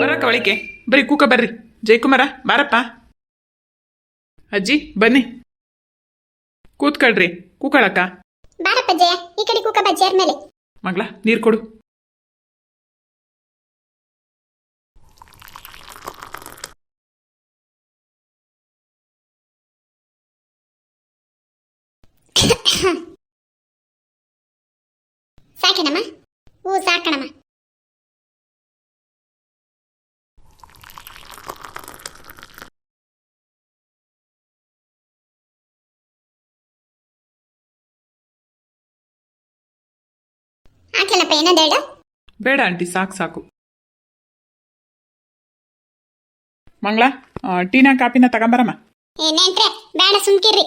ಬರಕ್ಕ ಒಳಿಕೆ ಬರ್ರಿ ಕೂಕ ಬರ್ರಿ. ಜಯಕುಮಾರ ಬಾರಪ್ಪ. ಅಜ್ಜಿ ಬನ್ನಿ. ಕೂತ್ಕೊಳ್ರಿ. ಕೂಕಳಕ್ಕ ಬಾರಪ್ಪ ಜಯ. ಈ ಕಡೆ ಕೂಕ ಬಜ್ಜಿ ಮೇಲೆ. ಮಗಳ ನೀರು ಕೊಡು. ಸಾಕೇನಮ್ಮ? ಹೂ ಸಾಕಣಮ್ಮ. ಹಾಕ್ಲಪ್ಪ ಏನಂದ ಬೇಡ ಬೇಡ ಆಂಟಿ ಸಾಕು ಸಾಕು. ಮಂಗಳ ಟೀನಾ ಕಾಪಿನ ತಗೊಂಬರಮ್ಮ. ಏ ನೆಂಟ್ರೆ ಬೇಡ ಸುಮ್ಕಿರ್ರಿ.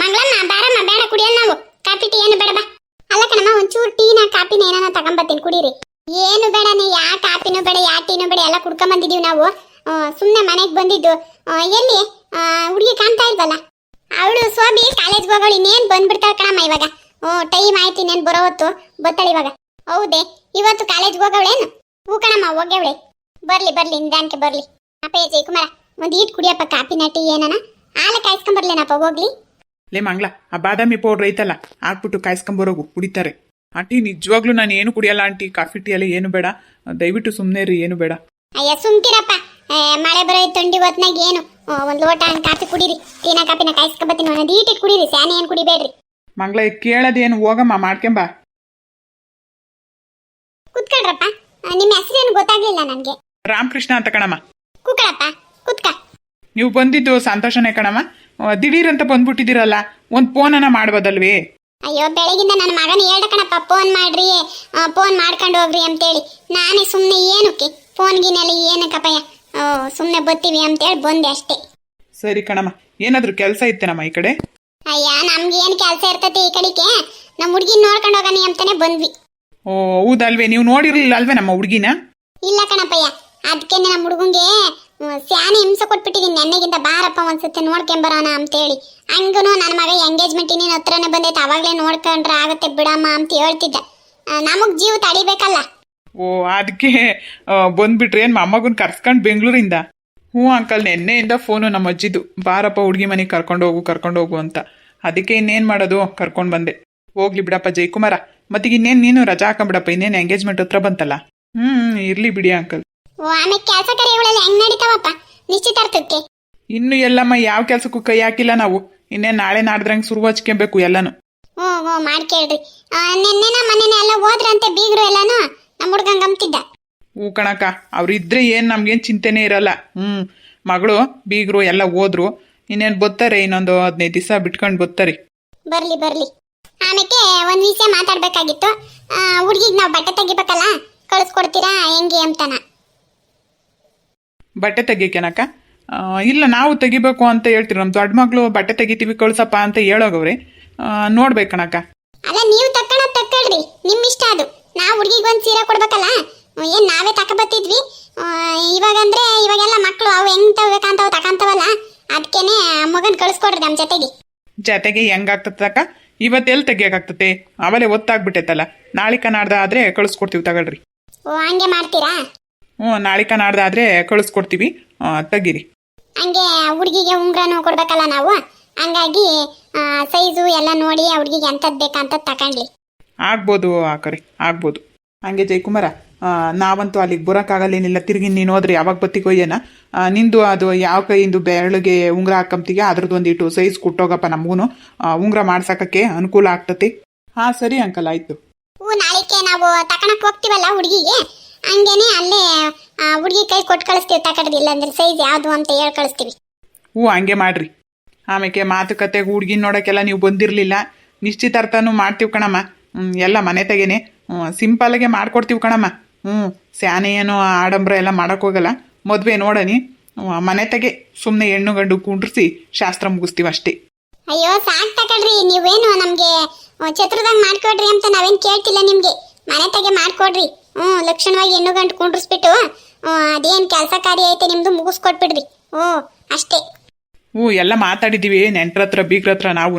ಮಂಗಳಮ್ಮ ಬಾರಮ್ಮ ಬೇಡ ಕುಡಿಯಲ್ಲ ನಾವು. ಕಾಫಿ ಟೀ ಏನು ಬೇಡ ಬಾ ಅಲ್ಲ ಕಣಮ್ಮ, ಒಂಚೂರು ಟೀನ ಕಾಪಿನ ಏನಾನ ತಗೊಂಬರ್ತೀನಿ ಕುಡೀರಿ. ಏನು ಬೇಡ ನೀ, ಯಾ ಕಾಪಿನೂ ಬೇಡ, ಯಾ ಟೀನೂ ಬೇಡ, ಎಲ್ಲ ಕುಡ್ಕೊಂಡ್ ಬಂದಿದೀವಿ ನಾವು. ಸುಮ್ಮನೆ ಮನೆಗೆ ಬಂದಿದ್ದು. ಎಲ್ಲಿ? ಹುಡುಗಿ ಕಾಣ್ತಾ ಇಲ್ವಲ್ಲ? ಅವಳು ಸೋಬಿ ಕಾಲೇಜ್ಗೆ ಹೋಗೋಳು, ಇನ್ನೇನು ಬಂದ್ಬಿಡ್ತಾಳೆ ಕಣಮ್ಮ ಇವಾಗ? ಹ್ಞೂ ಟೈಮ್ ಆಯ್ತು, ಇನ್ನೇನು ಬರೋ ಹೊತ್ತು ಬರ್ತಾಳೆ ಇವಾಗ. ಹೌದೇ, ಇವತ್ತು ಕಾಲೇಜ್ಗೆ ಹೋಗವಳೇನು ಹೂ ಕಣಮ್ಮ, ಹೋಗ್ಯವಳೆ. ಬರ್ಲಿ ಬರ್ಲಿ, ನಿಧಾನಕ್ಕೆ ಬರ್ಲಿ. ಅಪ್ಪ ಜಯಕುಮಾರ, ಒಂದು ಈಟ್ ಕುಡಿಯಪ್ಪ ಕಾಪಿನ ಟೀ ಏನನ? ಹಾಲು ಕಾಯಿಸ್ಕೊಂಬರ್ಲೇನಪ್ಪ ಹೋಗ್ಲಿ. ಲೇ ಮಂಗ್ಲ ಆ ಬಾದಾಮಿ ಪೌಡ್ರ್ ಐತಲ್ಲ ಹಾಕ್ಬಿಟ್ಟು ಕಾಯಿಸ್ಕೊಂಬರೋಗು ಕುಡಿತಾರೆ. ಆಂಟಿ ನಿಜವಾಗ್ಲೂ ನಾನು ಏನು ಕುಡಿಯಲ್ಲ ಆಂಟಿ ಕಾಫಿ ಟೀ ಎಲ್ಲ ಏನು ಬೇಡ. ದಯವಿಟ್ಟು ಸುಮ್ಮನೆ ರೀ ಏನು ಬೇಡ. ಅಯ್ಯ ಸುಮ್ಕಿರಪ್ಪ. ಮಳೆ ಬರೋ ತೊಂಡಿ ಹೊತ್ನಾಗ ಏನು? ಒಂದು ಲೋಟ ಹಂಗ್ ಕಾಫಿ ಕುಡೀರಿ. ಟೀನ ಕಾಫಿನ ಕಾಯಿಸ್ಕೊಬತ್ತೀನಿ ಒಂದು ಈಟಿಟ್ ಕುಡೀರಿ ಸ್ಯಾನೆ ಏನು ಕುಡಿಬೇಡ್ರಿ. ಮಂಗ್ಲ ಕೇಳೋದೇನು ಹೋಗಮ್ಮ ಮಾಡ್ಕೊಂಬ ಕುತ್ಕೊಳ್ರಪ್ಪ. ನಿಮ್ಮ ಹೆಸರೇನು ಗೊತ್ತಾಗ್ಲಿಲ್ಲ ನನಗೆ. ರಾಮಕೃಷ್ಣ ಅಂತ ಕಣಮ್ಮ. ಕುಕ್ಕಳಪ್ಪ ಕುತ್ಕ. ನೀವು ಬಂದಿದ್ದು ಸಂತೋಷನೇ ಕಣಮ್ಮ. ಆ, ದಿಢೀರ್ ಅಂತ ಬಂದ್ಬಿಟ್ಟಿದ್ದೀರಲ್ಲ ಒಂದು ಫೋನನ್ನ ಮಾಡ್ಬೋದಲ್ವೇ? ಅಯ್ಯೋ ಬೆಳಗಿಂದ ನನ್ನ ಮಗನ ಹೇಳ್ದ ಕಣಪ್ಪ ಫೋನ್ ಮಾಡ್ರಿ ಫೋನ್ ಮಾಡ್ಕೊಂಡು ಹೋಗ್ರಿ ಅಂತೇಳಿ. ನಾನೇ ಸುಮ್ಮನೆ ಏನಕ್ಕೆ? ಫೋನ್ಗಿನೆಲ್ಲ ಏನಕ್ಕಪ್ಪಯ್ಯ ಸುಮ್ಮನೆ ಅಂತ ಅಂತೇಳಿ ಬಂದೆ ಅಷ್ಟೇ. ಸರಿ ಕಣಮ್ಮ ಏನಾದರೂ ಕೆಲಸ ಇತ್ತೇನಮ್ಮ ಈ ಕಡೆ? ಅಯ್ಯ ನಮ್ಗೆ ಏನ್ ಕೆಲಸ ಇರ್ತೈತಿ ಈ ಕಡೆಗೆ? ನಮ್ಮ ಹುಡ್ಗಿನ ನೋಡ್ಕೊಂಡು ಹೋಗನಿ ಅಂತಾನೆ ಬಂದ್ವಿ. ಓ ಹೌದಲ್ವೇ ನೀವು ನೋಡಿರ್ಲಿಲ್ಲ ಅಲ್ವೇ ನಮ್ಮ ಹುಡುಗಿನ? ಇಲ್ಲ ಕಣಪ್ಪಯ್ಯ ಅದಕ್ಕೆ ನಮ್ಮ ಹುಡುಗಂಗೆ ಸ್ಯಾನೆ ಹಿಂಸೆ ಕೊಟ್ಬಿಟ್ಟಿದೀನಿ ನೆನ್ನೆಗಿಂತ ಬಾರಪ್ಪ ಒಂದ್ಸತಿ ನೋಡ್ಕೊಂಬರೋಣ ಅಂತೇಳಿ. ಹಂಗೂ ನನ್ನ ಮಗ ಎಂಗೇಜ್ಮೆಂಟ್ ಇನ್ನೇನು ಹತ್ರನೇ ಬಂದೈತೆ, ಅವಾಗಲೇ ನೋಡ್ಕೊಂಡ್ರೆ ಆಗತ್ತೆ ಬಿಡಮ್ಮ ಅಂತ ಹೇಳ್ತಿದ್ದ. ನಮಗೆ ಜೀವ ತಡಿಬೇಕಲ್ಲ. ಓ ಅದಕ್ಕೆ ಬಂದ್ಬಿಟ್ರೆ ಏನು ಮೊಮ್ಮಗನ್ ಕರ್ಸ್ಕೊಂಡು ಬೆಂಗಳೂರಿಂದ? ಹ್ಞೂ ಅಂಕಲ್, ನೆನ್ನೆಯಿಂದ ಫೋನು ನಮ್ಮ ಅಜ್ಜಿದು. ಬಾರಪ್ಪ, ಹುಡುಗಿ ಮನೆಗೆ ಕರ್ಕೊಂಡು ಹೋಗು ಕರ್ಕೊಂಡು ಹೋಗು ಅಂತ. ಅದಕ್ಕೆ ಇನ್ನೇನು ಮಾಡೋದು? ಕರ್ಕೊಂಡು ಬಂದೆ. ಹೋಗ್ಲಿ ಬಿಡಪ್ಪ, ಜಯಕುಮಾರ. ಮತ್ತೀಗ ಇನ್ನೇನು ನೀನು ರಜಾ ಹಾಕೊಂಬಿಡಪ್ಪ, ಇನ್ನೇನು ಎಂಗೇಜ್ಮೆಂಟ್ ಹತ್ರ ಬಂತಲ್ಲ? ಹ್ಞೂ ಇರಲಿ ಬಿಡಿ ಅಂಕಲ್. ಓ ಆಮೇಲೆ ಕೆಲಸ ಕಾರ್ಯಗಳೆಲ್ಲ ಹೆಂಗ್ ನಡೀತಾವಪ್ಪ? ನಿಶ್ಚಿತಾರ್ಥಕ್ಕೆ. ಇನ್ನು ಎಲ್ಲಮ್ಮ ಯಾವ ಕೆಲಸಕ್ಕೂ ಕೈ ಹಾಕಿಲ್ಲ ನಾವು. ಇನ್ನೇ ನಾಳೆ ನಾಡ್ದ್ರಂಗೆ ಶುರು ಹಚ್ಕೊಬೇಕು ಎಲ್ಲನೂ. ಹ್ಞೂ ಹ್ಞೂ ಮಾಡ್ಕೇಳ್ರಿ ನಿನ್ನೆನ ಮನೆನ ಎಲ್ಲ ಹೋದ್ರಂತೆ ಬೀಗ್ರು ಎಲ್ಲಾನು? ನಮ್ಮ ಹುಡ್ಗಂಗ್ ಅಂತಿದ್ದ ಹೂ ಕಣಕ ಅವ್ರಿದ್ರೆ ಏನು ನಮ್ಗೇನು ಚಿಂತೆನೇ ಇರಲ್ಲ. ಹ್ಞೂ ಮಗಳು ಬೀಗರು ಎಲ್ಲ ಹೋದ್ರು. ಇನ್ನೇನು ಬತ್ತಾರೆ ಇನ್ನೊಂದು ಹದಿನೈದು ದಿವಸ ಬಿಟ್ಕೊಂಡು ಬರ್ತಾರೆ. ಬರ್ಲಿ ಬರ್ಲಿ. ಆಮೇಲೆ ಒಂದ್ ವಿಷಯ ಮಾತಾಡ್ಬೇಕಾಗಿತ್ತು. ಹುಡ್ಗಿಗ್ ನಾವು ಬಟ್ಟೆ ತೆಗಿಬೇಕಲ್ಲ? ಕಳಿಸ್ಕೊಡ್ತೀರಾ ಹೆಂಗೆ ಅಂತನ? ಬಟ್ಟೆ ತೆಗಿಯಕೇನಕ್ಕ ಇಲ್ಲ ನಾವು ತೆಗಿಬೇಕು ಅಂತ ಹೇಳ್ತೀವಿ ನಮ್ಮ ದೊಡ್ಡ ಮಗಳು ಬಟ್ಟೆ ತೆಗಿತೀವಿ ಕಳ್ಸಪ್ಪ ಅಂತ ಹೇಳೋಗವ್ರಿ. ನೋಡ್ಬೇಕು ಕಣಕ್ಕ ಅಲ್ಲ ನೀವು ತಕ್ಕಣ ತಕ್ಕಳ್ರಿ. ನಿಮ್ ಇಷ್ಟ ಅದು. ನಾವು ಹುಡುಗಿಗೆ ಒಂದು ಸೀರೆ ಕೊಡ್ಬೇಕಲ್ಲ? ಏನ್ ನಾವೇ ತಕಬತ್ತಿದ್ವಿ ಇವಾಗಂದ್ರೆ ಇವಾಗೆಲ್ಲ ಮಕ್ಕಳು ಅವು ಹೆಂಗ್ ತಗೋಬೇಕಂತ ಅವು ತಕಂತವಲ್ಲ? ಅದಕ್ಕೇನೆ ಮಗನ್ ಕಳಿಸ್ಕೊಡ್ರಿ ನಮ್ ಜೊತೆಗೆ. ಜೊತೆಗೆ ಹೆಂಗಾಗ್ತದಕ್ಕ ಇವತ್ತೆಲ್ಲಿ ತೆಗಿಯಕಾಗ್ತತೆ ಅವಲೇ ಒತ್ತಾಗ್ಬಿಟ್ಟೈತಲ್ಲ. ನಾಳೆ ನಾಡ್ದ ಆದ್ರೆ ಕಳಿಸ್ಕೊಡ್ತೀವಿ ತಗೊಳ್ರಿ. ಓ ಹಂಗೆ ಮಾಡ್ತೀರಾ? ಹ್ಞೂ ನಾಳಿಕ ನಾಡ್ದಾದ್ರೆ ಕಳಿಸ್ಕೊಡ್ತೀವಿ. ಆ, ತೆಗೀರಿ. ಹಂಗೆ ಹುಡುಗಿಗೆ ಉಂಗ್ರನೂ ಕೊಡ್ಬೇಕಲ್ಲ ನಾವು? ಹಂಗಾಗಿ ಸೈಜು ಎಲ್ಲ ನೋಡಿ ಆ ಹುಡುಗಿಗೆ ಎಂಥದ್ದು ಬೇಕಂತ ತಕೊಂಡ್ಲಿ. ಆಗ್ಬೋದು ಆಕರಿ ಆಗ್ಬೋದು. ಹಂಗೆ ಜಯಕುಮಾರ ಆ, ನಾವಂತೂ ಅಲ್ಲಿಗೆ ಬರೋಕ್ಕಾಗಲ್ಲೇನಿಲ್ಲ. ತಿರುಗಿ ನೀನು ಹೋದ್ರೆ ಯಾವಾಗ ಬತ್ತಿಗೋಯ್ಯನ ನಿಂದು ಅದು ಯಾವ ಕೈಯಿಂದ ಬೆರಳಿಗೆ ಉಂಗುರ ಹಾಕಂತೀಗ ಅದ್ರದ್ದು ಒಂದಿಟ್ಟು ಸೈಜ್ ಕೊಟ್ಟೋಗಪ್ಪ ನಮಗೂ ಉಂಗುರ ಮಾಡ್ಸಕ್ಕೆ ಅನುಕೂಲ ಆಗ್ತತಿ. ಹಾಂ ಸರಿ ಅಂಕಲ್ ಆಯಿತು. ಹ್ಞೂ ನಾಳಿಕೆ ನಾವು ತಕೊಳಕ್ ಹೋಗ್ತೀವಲ್ಲ ಹುಡುಗಿಗೆ? ಹಂಗೇನೆ ಅಲ್ಲೇ ಹುಡುಗಿ ಕೈ ಕೊಟ್ಟು ಕಳಿಸ್ತೀವಿ ತಕಡ್ದು ಇಲ್ಲಾಂದ್ರೆ ಸೈಜ್ ಯಾವುದು ಅಂತ ಹೇಳಿ ಕಳಿಸ್ತೀವಿ. ಹ್ಞೂ ಹಂಗೆ ಮಾಡ್ರಿ. ಆಮೇಲೆ ಮಾತುಕತೆಗೆ ಹುಡ್ಗಿನ ನೋಡೋಕ್ಕೆಲ್ಲ ನೀವು ಬಂದಿರಲಿಲ್ಲ. ನಿಶ್ಚಿತಾರ್ಥನೂ ಮಾಡ್ತೀವಿ ಕಣಮ್ಮ. ಎಲ್ಲ ಮನೆ ತೆಗೆನೆ. ಸಿಂಪಲ್ಗೆ ಮಾಡ್ಕೊಡ್ತೀವಿ ಕಣಮ್ಮ. ಹ್ಞೂ ಸ್ಯಾನೆ ಏನು ಆಡಂಬರ ಎಲ್ಲ ಮಾಡೋಕ್ಕೋಗಲ್ಲ ಮದುವೆ ನೋಡನಿ. ಮನೆ ತೆಗೆ. ಸುಮ್ಮನೆ ಹೆಣ್ಣು ಗಂಡು ಕುಂಡ್ರಿಸಿ ಶಾಸ್ತ್ರ ಮುಗಿಸ್ತೀವಿ ಅಷ್ಟೇ. ಅಯ್ಯೋ ಸಾಕ್ ತಗೊಳ್ರಿ ನೀವೇನು ನಮಗೆ ಛತ್ರದಾಗ ಮಾಡ್ಕೊಡ್ರಿ ಅಂತ ನಾವೇನು ಕೇಳ್ತಿಲ್ಲ ನಿಮಗೆ. ಮನೆ ತೆಗೆ ಮಾಡ್ಕೊಡ್ರಿ. ಹ್ಞೂ ಲಕ್ಷಣವಾಗಿ ಹೆಣ್ಣು ಗಂಟು ಕುಂಡ್ರಿಸ್ಬಿಟ್ಟು ಅದೇನು ಅದೇನ್ ಕೆಲಸ ಕಾರ್ಯ ಐತೆ ನಿಮ್ದು ಮುಗಿಸ್ಕೊಟ್ಬಿಡ್ರಿ. ಹ್ಞೂ ಅಷ್ಟೇ. ಹ್ಞೂ ಎಲ್ಲ ಮಾತಾಡಿದ್ದೀವಿ ನೆಂಟ್ರ ಹತ್ರ ಬೀಗ್ರ ಹತ್ರ ನಾವು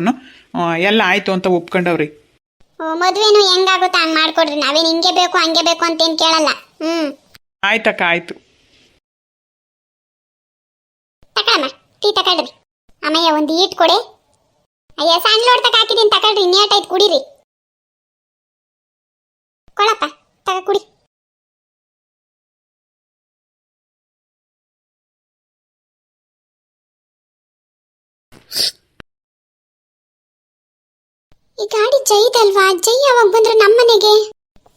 ಎಲ್ಲ ಆಯಿತು ಅಂತ ಒಪ್ಕೊಂಡವ್ರಿ. ಓ, ಮದ್ವೆನು ಹೆಂಗಾಗುತ್ತಾ ಹಂಗೆ ಮಾಡ್ಕೊಡ್ರಿ. ನಾವೇನು ಹಿಂಗೆ ಬೇಕು ಹಂಗೆ ಬೇಕು ಅಂತ ಏನ್ ಕೇಳಲ್ಲ. ಹ್ಮ್ ಆಯ್ತಕ್ಕ ಆಯಿತು. ತಕಳಮ್ಮ ಟೀ ತಕೊಳ್ರಿ. ಅಮ್ಮಯ್ಯ ಒಂದು ಈಟ್ ಕೊಡಿ. ಅಯ್ಯ ಸಣ್ಣ ಲೋಡ್ ತಕ ಹಾಕಿದೀನಿ ತಕೊಳ್ರಿ ಇನ್ನೇಟ್ ಆಯ್ತು ಕುಡೀರಿ. ಕೊಳಪ್ಪ ತಗ ಕುಡಿ. ಈ ಗಾಡಿ ಜೈದಲ್ವಾ ಜೈ ಯಾವಾಗ ಬಂದ್ರೆ ನಮ್ಮನೆಗೆ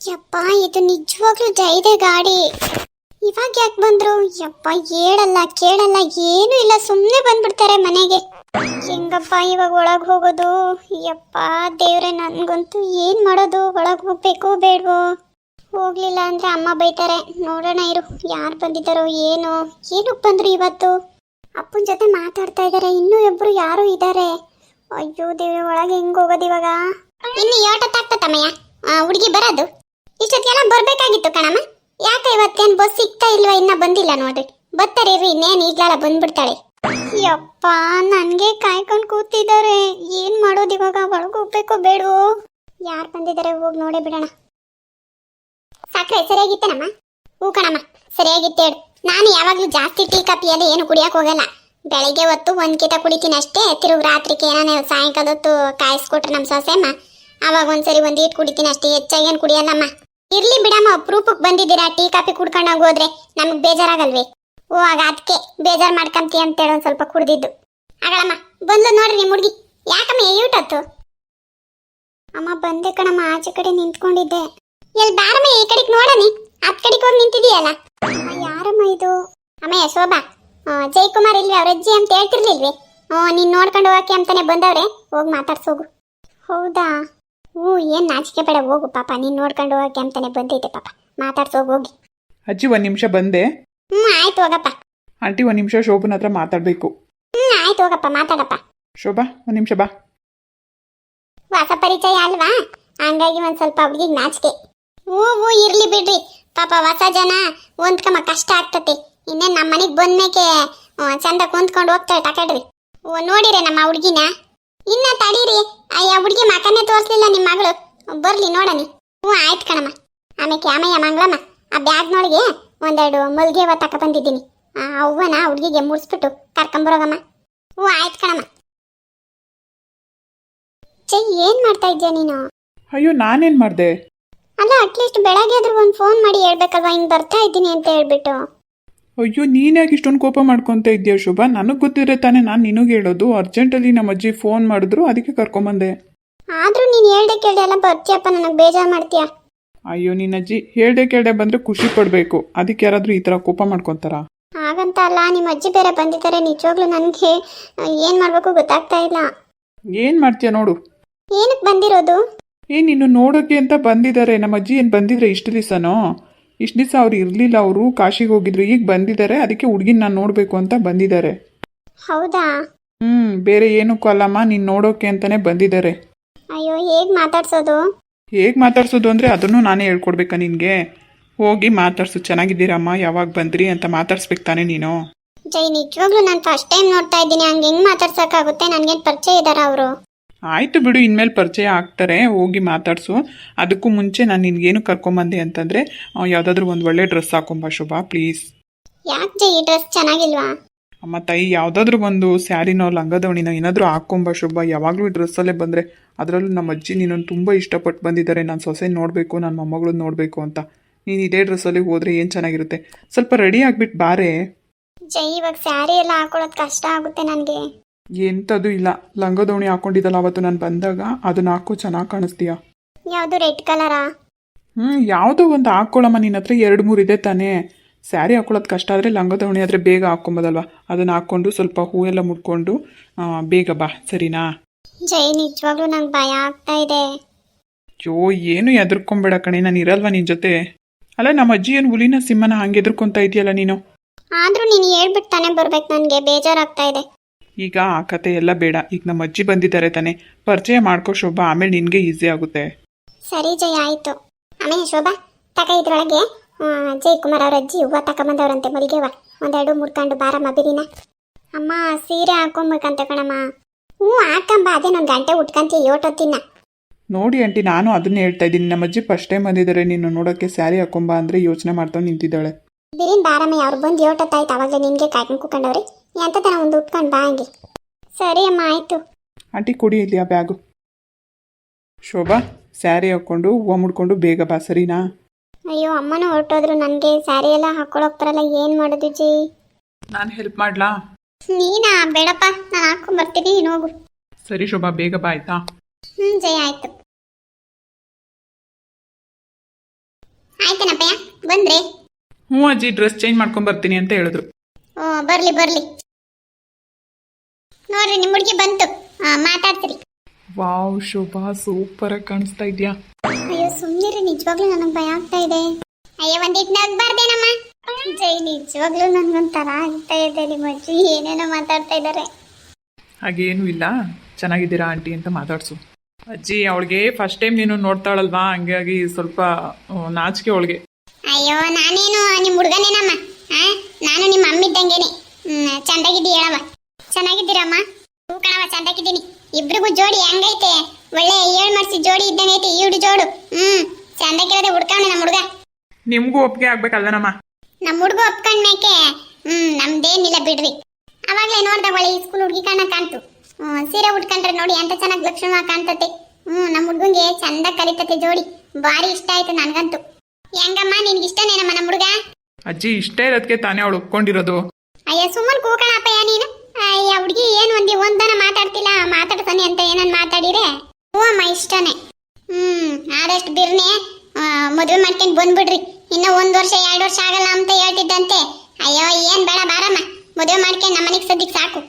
ಯಪ್ಪ, ಇದು ನಿಜವಾಗ್ಲೂ ಜೈದೆ ಗಾಡಿ. ಇವಾಗ ಯಾಕೆ ಬಂದ್ರು? ಯಪ್ಪ, ಹೇಳಲ್ಲ, ಕೇಳಲ್ಲ, ಏನು ಇಲ್ಲ ಸುಮ್ಮನೆ ಬಂದ್ಬಿಡ್ತಾರೆ ಮನೆಗೆ. ಹೆಂಗಪ್ಪ ಇವಾಗ ಒಳಗ್ ಹೋಗೋದು? ಯಪ್ಪ, ದೇವ್ರೆ, ನನ್ಗಂತೂ ಏನ್ ಮಾಡೋದು? ಒಳಗ್ ಹೋಗ್ಬೇಕು ಬೇಡವೋ? ಹೋಗ್ಲಿಲ್ಲ ಅಂದ್ರೆ ಅಮ್ಮ ಬೈತಾರೆ. ನೋಡೋಣ ಇರು, ಯಾರು ಬಂದಿದ್ದಾರೋ ಏನು. ಏನಕ್ಕೆ ಬಂದ್ರು ಇವತ್ತು? ಅಪ್ಪನ ಜೊತೆ ಮಾತಾಡ್ತಾ ಇದ್ದಾರೆ ಇನ್ನೂ ಇಬ್ರು ಯಾರು ಇದ್ದಾರೆ ಅಯ್ಯೋ ದೇವ್ರೆ ಒಳಗೆ ಹೆಂಗ್ ಹೋಗೋದು ಇವಾಗ? ಇನ್ನು ತಮ್ಮಯ್ಯ. ಹುಡುಗಿ ಬರೋದು. ಇಷ್ಟೊತ್ತಿಗೆಲ್ಲ ಬರ್ಬೇಕಾಗಿತ್ತು ಕಣಮ್ಮ. ಯಾಕೆ ಇವತ್ತೇನ್ ಬಸ್ ಸಿಗ್ತಾ ಇಲ್ವಾ? ಇನ್ನ ಬಂದಿಲ್ಲ ನೋಡ್ರಿ. ಬರ್ತಾರೆ ರೀ ಇನ್ನೇನ್ ಈಗ್ಲೆಲ್ಲ ಬಂದ್ಬಿಡ್ತಾಳೆ. ಯಪ್ಪ ನನ್ಗೆ ಕಾಯ್ಕೊಂಡ್ ಕೂತಿದ್ದಾರೆ. ಏನ್ ಮಾಡೋದು ಇವಾಗ? ಒಳಗ್ ಹೋಗ್ಬೇಕು ಬೇಡವೋ? ಯಾರ್ ಬಂದಿದ್ದಾರೆ? ಹೋಗಿ ನೋಡೇ ಬಿಡೋಣ. ಸಾಕ್ರೆ ಸರಿಯಾಗಿತ್ತೇನಮ್ಮ? ಹೂ ಕಣಮ್ಮ ಸರಿಯಾಗಿತ್ತೇಳು ನಾನು ಯಾವಾಗ್ಲೂ ಜಾಸ್ತಿ ಟೀ ಕಾಪಿಯಲ್ಲಿ ಏನು ಕುಡಿಯಕ್ ಹೋಗಲ್ಲ. ಬೆಳಿಗ್ಗೆ ಹೊತ್ತು ಒಂದು ಕಿತ ಕುಡಿತೀನಿ ಅಷ್ಟೇ. ತಿರುಗ್ ರಾತ್ರಿಗೆ ಏನಾನ ಸಾಯಂಕಾಲ ಹೊತ್ತು ಕಾಯಿಸ್ಕೊಟ್ರೆ ನಮ್ಮ ಸೊಸೆಮ್ಮ. ಅವಾಗ ಒಂದ್ಸರಿ ಒಂದು ಈಟ್ ಕುಡಿತೀನಿ ಅಷ್ಟೇ. ಹೆಚ್ಚಾಗಿ ಏನು ಕುಡಿಯಲ್ಲಮ್ಮ? ಇರ್ಲಿ ಬಿಡಮ್ಮ ಅಪ್ರೂಪಕ್ಕೆ ಬಂದಿದ್ದೀರಾ? ಟೀ ಕಾಫಿ ಕುಡ್ಕೊಂಡು ಹೋದ್ರೆ ನಮಗೆ ಬೇಜಾರಾಗಲ್ವೇ? ಓ ಆಗ ಅದಕ್ಕೆ ಬೇಜಾರು ಮಾಡ್ಕೊಂತೀಯ ಅಂತೇಳಿ ಒಂದು ಸ್ವಲ್ಪ ಕುಡ್ದಿದ್ದು. ಆಗಳಮ್ಮ ಬಂದು ನೋಡ್ರಿ ನಿಮ್ಮ ಹುಡುಗಿ. ಯಾಕಮ್ಮ ಯೂಟತ್ತು ಅಮ್ಮ ಬಂದೆ ಕಣಮ್ಮ ಆಚೆ ಕಡೆ ನಿಂತ್ಕೊಂಡಿದ್ದೆ. ಎಲ್ಲಿ ಬಾರಮ್ಮ ಈ ಕಡೆಗೆ ನೋಡನಿ ಅತ್ ಕಡೆಗೆ ಹೋಗಿ ನಿಂತಿದೀಯಲ್ಲ ಯಾರಮ್ಮ ಇದು? ಅಮ್ಮ ಶೋಭಾ ಆ, ಜಯಕುಮಾರ್ ಇಲ್ವೇ ಅವ್ರ ಅಜ್ಜಿ ಅಂತ ಹೇಳ್ತಿರ್ಲಿಲ್ವೇ? ಹ್ಞೂ ನೀನ್ ನೋಡ್ಕೊಂಡು ಹೋಗಕ್ಕೆ ಅಂತಾನೆ ಬಂದವ್ರೆ? ಹೋಗಿ ಮಾತಾಡ್ಸೋಗು ಹೌದಾ? ಹ್ಞೂ ಏನು ನಾಚಿಕೆ ಬೇಡ ಹೋಗು ಪಾಪ. ನೀನು ನೋಡ್ಕೊಂಡು ಹೋಗಕ್ಕೆ ಅಂತಾನೆ ಬಂದೈತೆ ಪಾಪ. ಮಾತಾಡ್ಸೋಗಿ ಹೋಗಿ. ಅಜ್ಜಿ ಒಂದು ನಿಮಿಷ ಬಂದೆ. ಹ್ಞೂ ಆಯ್ತು ಹೋಗಪ್ಪ. ಆಂಟಿ ಒಂದು ನಿಮಿಷ ಶೋಭನ ಹತ್ರ ಮಾತಾಡಬೇಕು. ಹ್ಞೂ ಆಯ್ತು ಹೋಗಪ್ಪ ಮಾತಾಡಪ್ಪ. ಶೋಭಾ ಒಂದು ನಿಮಿಷ ಬಾ. ಹೊಸ ಪರಿಚಯ ಅಲ್ವಾ? ಹಂಗಾಗಿ ಒಂದು ಸ್ವಲ್ಪ ಹುಡುಗಿಗೆ ನಾಚಿಕೆ. ಹ್ಞೂ ಹ್ಞೂ ಇರಲಿ ಬಿಡ್ರಿ. ಪಾಪ ಹೊಸ ಜನ ಹೊಂದ್ಕಮ್ಮ ಕಷ್ಟ ಆಗ್ತತೆ. ಇನ್ನೇನ್ ನಮ್ಮ ಮನೆಗ್ ಬಂದ್ಮೇಕೆ ಚಂದ ಕುಂತ್ಕೊಂಡು ಹೋಗ್ತಾಳೆ ತಕಡ್ರಿ. ಓ ನೋಡಿರಿ ನಮ್ಮ ಹುಡುಗಿನ. ಇನ್ನ ತಡೀರಿ. ಅಯ್ಯ ಹುಡುಗಿ ಮಕನೇ ತೋರಿಸ್ಲಿಲ್ಲ ನಿಮ್ಮ ಮಗಳು. ಬರ್ಲಿ ನೋಡನಿ. ಹ್ಞೂ ಆಯ್ತು ಕಣಮ್ಮ. ಆಮೇಲೆ ಆಮಯ್ಯ ಮಂಗಳಮ್ಮ ಆ ಬ್ಯಾಗ್ ನೋಡಿಗೆ ಒಂದೆರಡು ಮಲ್ಗೆ ತಕ ಬಂದಿದ್ದೀನಿ. ಆ ಹೂವನ ಹುಡುಗಿಗೆ ಮುಡಿಸ್ಬಿಟ್ಟು ಕರ್ಕೊಂಬರೋಗಮ್ಮ ಹ್ಞೂ ಆಯ್ತು ಕಣಮ್ಮ. ಚೈ ಏನ್ ಮಾಡ್ತಾ ಇದ್ದೀಯ ನೀನು? ಅಯ್ಯೋ ನಾನೇನು ಮಾಡಿದೆ? ಅಲ್ಲ ಅಟ್ಲೀಸ್ಟ್ ಬೆಳಗ್ಗೆ ಆದ್ರೂ ಒಂದು ಫೋನ್ ಮಾಡಿ ಹೇಳ್ಬೇಕಲ್ವಾ? ಹಿಂಗೆ ಬರ್ತಾ ಇದ್ದೀನಿ ಅಂತ ಹೇಳ್ಬಿಟ್ಟು. ಅಯ್ಯೋ ನೀನ್ಯಾಕೆ ಇಷ್ಟೊಂದು ಕೋಪ ಮಾಡ್ಕೊತ ಇದೆಯಾ ಶುಭ? ನನಗೆ ಗೊತ್ತಿದ್ರೆ ತಾನೇ ನಾನು ನಿನಗೆ ಹೇಳೋದು. ಅರ್ಜೆಂಟಲ್ಲಿ ನಮ್ಮ ಅಜ್ಜಿ ಫೋನ್ ಮಾಡಿದ್ರು ಅದಕ್ಕೆ ಕರ್ಕೊಂಬಂದೆ. ಆದ್ರೂ ನೀನು ಹೇಳ್ದೆ ಕೇಳ್ದೆ ಎಲ್ಲ ಬರ್ತೀಯಪ್ಪ ನನಗೆ ಬೇಜಾರು ಮಾಡ್ತೀಯಾ? ಅಯ್ಯೋ ನಿನ್ನ ಅಜ್ಜಿ ಹೇಳ್ದೆ ಕೇಳ್ದೆ ಬಂದರೆ ಖುಷಿ ಪಡಬೇಕು. ಅದಕ್ಕೆ ಯಾರಾದರೂ ಈ ಥರ ಕೋಪ ಮಾಡ್ಕೊತಾರಾ? ಹಾಗಂತ ಅಲ್ಲ ನಿಮ್ಮ ಅಜ್ಜಿ ಬೇರೆ ಬಂದಿದ್ದಾರೆ ನಿಜವಾಗ್ಲೂ ನನಗೆ ಏನು ಮಾಡಬೇಕು ಗೊತ್ತಾಗ್ತಾ ಇಲ್ಲ. ಏನು ಮಾಡ್ತೀಯ ನೋಡು. ಏನಕ್ಕೆ ಬಂದಿರೋದು? ಏ ನೀನು ನೋಡೋಕ್ಕೆ ಅಂತ ಬಂದಿದ್ದಾರೆ. ನಮ್ಮ ಅಜ್ಜಿ ಏನು ಬಂದಿದ್ರೆ ಇಷ್ಟು ದಿವಸನೋ? ಇಷ್ಟು ದಿವಸ ಅವ್ರು ಇರಲಿಲ್ಲ ಅವರು ಕಾಶಿಗೆ ಹೋಗಿದ್ರು ಈಗ ಬಂದಿದ್ದಾರೆ ಅದಕ್ಕೆ ಹುಡುಗಿನ ನಾನು ನೋಡಬೇಕು ಅಂತ ಬಂದಿದ್ದಾರೆ ಹೌದಾ? ಹ್ಞೂ ಬೇರೆ ಏನಕ್ಕೂ ಅಲ್ಲಮ್ಮ ನೀನು ನೋಡೋಕೆ ಅಂತಲೇ ಬಂದಿದ್ದಾರೆ ಅಯ್ಯೋ ಹೇಗ್ ಮಾತಾಡ್ಸೋದು? ಹೇಗೆ ಮಾತಾಡ್ಸೋದು ಅಂದರೆ ಅದನ್ನು ನಾನೇ ಹೇಳ್ಕೊಡ್ಬೇಕಾ ನಿನಗೆ? ಹೋಗಿ ಮಾತಾಡ್ಸು ಚೆನ್ನಾಗಿದ್ದೀರಮ್ಮ ಯಾವಾಗ ಬಂದ್ರಿ ಅಂತ ಮಾತಾಡ್ಸ್ಬೇಕು ತಾನೇ ನೀನು. ಜೈ ನಿಜವಾಗ್ಲೂ ನಾನು ಫಸ್ಟ್ ಟೈಮ್ ನೋಡ್ತಾ ಇದ್ದೀನಿ ಹಂಗೆ ಹೆಂಗ್ ಮಾತಾಡ್ಸಕ್ಕಾಗುತ್ತೆ? ನನಗೇನು ಪರಿಚಯ ಇದಾರ ಅವರು? ಆಯಿತು ಬಿಡು ಇನ್ಮೇಲೆ ಪರಿಚಯ ಆಗ್ತಾರೆ ಹೋಗಿ ಮಾತಾಡ್ಸು. ಅದಕ್ಕೂ ಮುಂಚೆ ನಾನು ನಿನಗೇನು ಕರ್ಕೊಂಬಂದೆ ಅಂತಂದರೆ ಯಾವುದಾದ್ರೂ ಒಂದು ಒಳ್ಳೆ ಡ್ರೆಸ್ ಹಾಕೊಂಬ ಶುಭ ಪ್ಲೀಸ್. ಯಾಕೆ ಜೈ ಡ್ರೆಸ್ ಚೆನ್ನಾಗಿಲ್ವಾ? ಅಮ್ಮ ತಾಯಿ ಯಾವುದಾದ್ರೂ ಒಂದು ಸ್ಯಾರಿನೋ ಲಂಗದವಣಿನೋ ಏನಾದರೂ ಹಾಕೊಂಬ ಶುಭ ಯಾವಾಗಲೂ ಡ್ರೆಸ್ಸಲ್ಲೇ ಬಂದರೆ. ಅದರಲ್ಲೂ ನಮ್ಮ ಅಜ್ಜಿ ನೀನೊಂದು ತುಂಬ ಇಷ್ಟಪಟ್ಟು ಬಂದಿದ್ದಾರೆ. ನಾನು ಸೊಸೆ ನೋಡಬೇಕು ನನ್ನ ಮೊಮ್ಮಗಳನ್ನ ನೋಡಬೇಕು ಅಂತ. ನೀನು ಇದೇ ಡ್ರೆಸ್ಸಲ್ಲಿ ಹೋದರೆ ಏನು ಚೆನ್ನಾಗಿರುತ್ತೆ? ಸ್ವಲ್ಪ ರೆಡಿ ಆಗಿಬಿಟ್ಟು ಬಾರೆ. ಜೈ ಇವಾಗ ಸ್ಯಾರಿ ಎಲ್ಲ ಹಾಕೊಳ್ಳೋದು ಕಷ್ಟ ಆಗುತ್ತೆ ನನಗೆ. ಎಂಥದ್ದು ಇಲ್ಲ. ಲಂಗದವಣಿ ಹಾಕೊಂಡಿದ್ದಲ್ಲ ಅವತ್ತು ನಾನು ಬಂದಾಗ. ಅದನ್ನ ಹಾಕೋ ಚೆನ್ನಾಗಿ ಕಾಣಿಸ್ತೀಯ? ಯಾವುದು ರೆಡ್ ಕಲರಾ? ಹ್ಞೂ ಯಾವುದೋ ಒಂದು ಹಾಕೊಳ್ಳಮ್ಮ ನಿನ್ನ ಹತ್ರ ಎರಡು ಮೂರು ಇದೆ ತಾನೇ. ಸ್ಯಾರಿ ಹಾಕೊಳ್ಳೋದು ಕಷ್ಟ ಆದರೆ ಲಂಗದವಣಿ ಆದರೆ ಬೇಗ ಹಾಕ್ಕೊಂಬೋದಲ್ವ ಅದನ್ನು ಹಾಕ್ಕೊಂಡು ಸ್ವಲ್ಪ ಹೂವೆಲ್ಲ ಮುಡ್ಕೊಂಡು ಆ, ಬೇಗ ಬಾ ಸರಿನಾ? ಜೈ ನಿಜವಾಗ್ಲೂ ನಂಗೆ ಭಯ ಆಗ್ತಾ ಇದೆ. ಅಯ್ಯೋ ಏನು ಎದುರ್ಕೊಂಬೇಡ ಕಣೆ ನಾನು ಇರಲ್ವಾ ನಿನ್ನ ಜೊತೆ? ಅಲ್ಲ ನಮ್ಮ ಅಜ್ಜಿ ಏನು ಹುಲಿನ ಸಿಂಹನ ಹಂಗೆ ಎದುರ್ಕೊಂತ ಇದೆಯಲ್ಲ ನೀನು? ಆದ್ರೂ ನೀನು ಹೇಳ್ಬಿಟ್ಟು ತಾನೇ ಬರ್ಬೇಕು ನನಗೆ ಬೇಜಾರಾಗ್ತಾ ಇದೆ. ಈಗ ಆ ಕತೆ ಎಲ್ಲ ಬೇಡ. ಈಗ ನಮ್ಮ ಅಜ್ಜಿ ಬಂದಿದ್ದಾರೆ ತಾನೆ. ಪರಿಚಯ ಮಾಡ್ಕೋ ಶೋಭಾ ಆಮೇಲೆ ನಿನಗೆ ಈಸಿ ಆಗುತ್ತೆ. ಸರಿ ಜಯ ಆಯ್ತು. ಆಮೇಲೆ ಶೋಭಾ ತಕ ಇದ್ರೊಳಗೆ ಜಯಕುಮಾರ್ ಅವ್ರ ಅಜ್ಜಿ ಹೂವು ತಕೊಂಬಂದವ್ರಂತೆ ಮಲ್ಲಿಗೆ ಹೂವ. ಒಂದೆರಡು ಮುರ್ಕೊಂಡು ಬಾರಮ್ಮ ಬಿರಿನ ಅಮ್ಮ ಸೀರೆ ಹಾಕೊಂಬೇಕಂತ ಕಣಮ್ಮ. ಹ್ಞೂ ಹಾಕಂಬ ಅದೇ ಒಂದು ಗಂಟೆ ಉಟ್ಕಂತೀಯ ಯೋಟೊತ್ತಿನ ನೋಡಿ ಆಂಟಿ ನಾನು ಅದನ್ನೇ ಹೇಳ್ತಾ ಇದ್ದೀನಿ. ನಮ್ಮ ಅಜ್ಜಿ ಫಸ್ಟ್ ಟೈಮ್ ಬಂದಿದ್ದಾರೆ. ನೀನು ನೋಡೋಕ್ಕೆ ಸ್ಯಾರಿ ಹಾಕೊಂಬ ಅಂದರೆ ಯೋಚನೆ ಮಾಡ್ತಾ ನಿಂತಿದ್ದಾಳೆ. ಬಿರಿನ್ ಬಾರಮ್ಮ ಅವ್ರು ಬಂದು ಯೋಟೊತ್ತಾಯ್ತು ಅವಾಗಲೇ ನಿನಗೆ ಕಾಯ್ಕೊಂಡು ಕೂಕೊಂಡವ್ರಿ ಎಂತದನ ಒಂದು ಉಟ್ಕೊಂಡು ಬಾಂಗಿ ಹಂಗೆ ಸರಿ ಅಮ್ಮ ಆಯಿತು. ಆಂಟಿ ಕೊಡಿ ಇಲ್ಲಿ ಆ ಬ್ಯಾಗು. ಶೋಭಾ ಸ್ಯಾರಿ ಹಾಕ್ಕೊಂಡು ಹೂವು ಮುಡ್ಕೊಂಡು ಬೇಗ ಬಾ ಸರಿನಾ? ಅಯ್ಯೋ ಅಮ್ಮನೂ ಹೊರಟೋದ್ರು ನನಗೆ. ಸ್ಯಾರಿ ಎಲ್ಲ ಹಾಕೊಳಕ್ ಬರಲ್ಲ ಏನು ಮಾಡೋದು ಜಿ? ನಾನು ಹೆಲ್ಪ್ ಮಾಡ್ಲಾ? ನೀನಾ? ಬೇಡಪ್ಪ ನಾನು ಹಾಕೊಂಡು ಬರ್ತೀನಿ ನೀನು ಹೋಗು. ಸರಿ ಶೋಭಾ ಬೇಗ ಬಾ ಆಯ್ತಾ? ಹ್ಞೂ ಜಯ ಆಯ್ತು. ಆಯ್ತೇನಪ್ಪಯ್ಯ? ಬಂದ್ರೆ? ಹ್ಞೂ ಅಜ್ಜಿ ಡ್ರೆಸ್ ಚೇಂಜ್ ಮಾಡ್ಕೊಂಡ್ ಬರ್ತೀನಿ ಅಂತ ಹೇಳಿದ್ರು. ಓ ಬರಲಿ ಬರ್ಲಿ. ನೋಡ್ರಿ ನಿಮ್ಮ ಹುಡುಗಿ ಬಂತು. ಮಾತಾಡ್ತೀರಿ. ವಾವ್ ಶೋಭಾ ಸೂಪರಾಗಿ ಕಾಣಿಸ್ತಾ ಇದೆಯಾ? ಅಯ್ಯೋ ಸುಮ್ಮನಿರಿ ನಿಜವಾಗ್ಲೂ ನನಗೆ ಭಯ ಆಗ್ತಾ ಇದೆ. ಅಯ್ಯೋ ಒಂದಿಟ್ ನಗ್ಬಾರ್ದೇನಮ್ಮ? ಜೈ ನಿಜವಾಗ್ಲೂ ನನ್ಗೊಂಥರ ಆಗ್ತಾ ಇದೆ ನಿಮ್ಮ ಅಜ್ಜಿ. ಏನೇನೋ ಮಾತಾಡ್ತಾ ಇದ್ದಾರೆ ಹಾಗೇನು ಇಲ್ಲ. ಚೆನ್ನಾಗಿದ್ದೀರಾ ಆಂಟಿ ಅಂತ ಮಾತಾಡ್ಸು. ಅಜ್ಜಿ ಅವಳಿಗೆ ಫಸ್ಟ್ ಟೈಮ್ ನೀನು ನೋಡ್ತಾಳಲ್ವಾ? ಹಂಗಾಗಿ ಸ್ವಲ್ಪ ಆ, ನಾಚಿಕೆ ಅವಳಿಗೆ. ಅಯ್ಯೋ ನಾನೇನು ನಿಮ್ಮ ಹುಡುಗನೇನಮ್ಮ? ಆ ನಾನು ನಿಮ್ಮ ಅಮ್ಮ ಇದ್ದಂಗೆನೆ. ಹ್ಮ್ ಚೆನ್ನಾಗಿದ್ದೀರಮ್ಮ? ಹೂ ಕಣವ ಚಂದಾಗಿದ್ದೀನಿ. ಇಬ್ರಿಗೂ ಜೋಡಿ ಹೆಂಗೈತೆ? ಒಳ್ಳೆ ಏಳ್ ಮಾಡಿಸಿ ಜೋಡಿ ಇದ್ದಂಗೈತೆ ಇವ್ಡು ಜೋಡು. ಹ್ಮ್ ಚಂದಾಗಿರೋದೆ ಹುಡ್ಕವನೆ ನಮ್ಮ ಹುಡುಗ. ನಿಮ್ಗೂ ಒಪ್ಪಿಗೆ ಆಗ್ಬೇಕಲ್ವೇನಮ್ಮ? ನಮ್ಮ ಹುಡುಗ ಒಪ್ಕೊಂಡ್ಮೇಕೆ? ಹ್ಮ್ ನಮ್ದೇನಿಲ್ಲ ಬಿಡ್ರಿ. ಅವಾಗ್ಲೇ ನೋಡ್ದ ಒಳ್ಳೆ ಸ್ಕೂಲ್ ಹುಡುಗಿ ಕಾಣ ಕಾಣ್ತು. ಹ್ಮ್, ಸೀರೆ ಉಟ್ಕೊಂಡ್ರೆ ನೋಡಿ ಎಂತ ಚೆನ್ನಾಗಿ ಲಕ್ಷಣ ಕಾಣ್ತತೆ. ಹ್ಮ್ ನಮ್ಮ ಹುಡುಗಂಗೆ ಚಂದ ಕಲಿತತೆ ಜೋಡಿ. ಬಾರಿ ಇಷ್ಟ ಆಯ್ತು ನನ್ಗಂತೂ. ಹೆಂಗಮ್ಮ ನಿನ್ಗೆ ಇಷ್ಟನೇನಮ್ಮ ನಮ್ಮ ಹುಡುಗ? ಅಜ್ಜಿ ಇಷ್ಟ ಇರೋದಕ್ಕೆ ತಾನೇ ಅವಳು ಒಪ್ಕೊಂಡಿರೋದು. ಅಯ್ಯ ಸುಮ್ಮನೆ ಕೂಕಣಪ್ಪಯ್ಯ ನೀನು. ಅಯ್ಯ ಹುಡುಗಿ ಏನು ಒಂದಿ ಒಂದನ ಮಾತಾಡ್ತಿಲ್ಲ, ಮಾತಾಡ್ತಾನೆ ಅಂತ ಏನನ್ ಮಾತಾಡಿರೆ ಹ್ಞೂ ಅಮ್ಮ, ಇಷ್ಟನೇ. ಹ್ಮ್, ಆದಷ್ಟು ಬಿರ್ನೆ ಮದುವೆ ಮಾಡ್ಕೊಂಡು ಬಂದ್ಬಿಡ್ರಿ. ಇನ್ನ ಒಂದ್ ವರ್ಷ, ಎರಡು ವರ್ಷ ಆಗಲ್ಲ ಅಂತ ಹೇಳ್ತಿದ್ದಂತೆ. ಅಯ್ಯೋ, ಏನ್ ಬೇಡ ಬಾರಮ್ಮ. ಮದುವೆ ಮಾಡ್ಕೊಂಡು ನಮ್ಮನಿಗೆ ಸದ್ಯಕ್ಕೆ ಸಾಕು.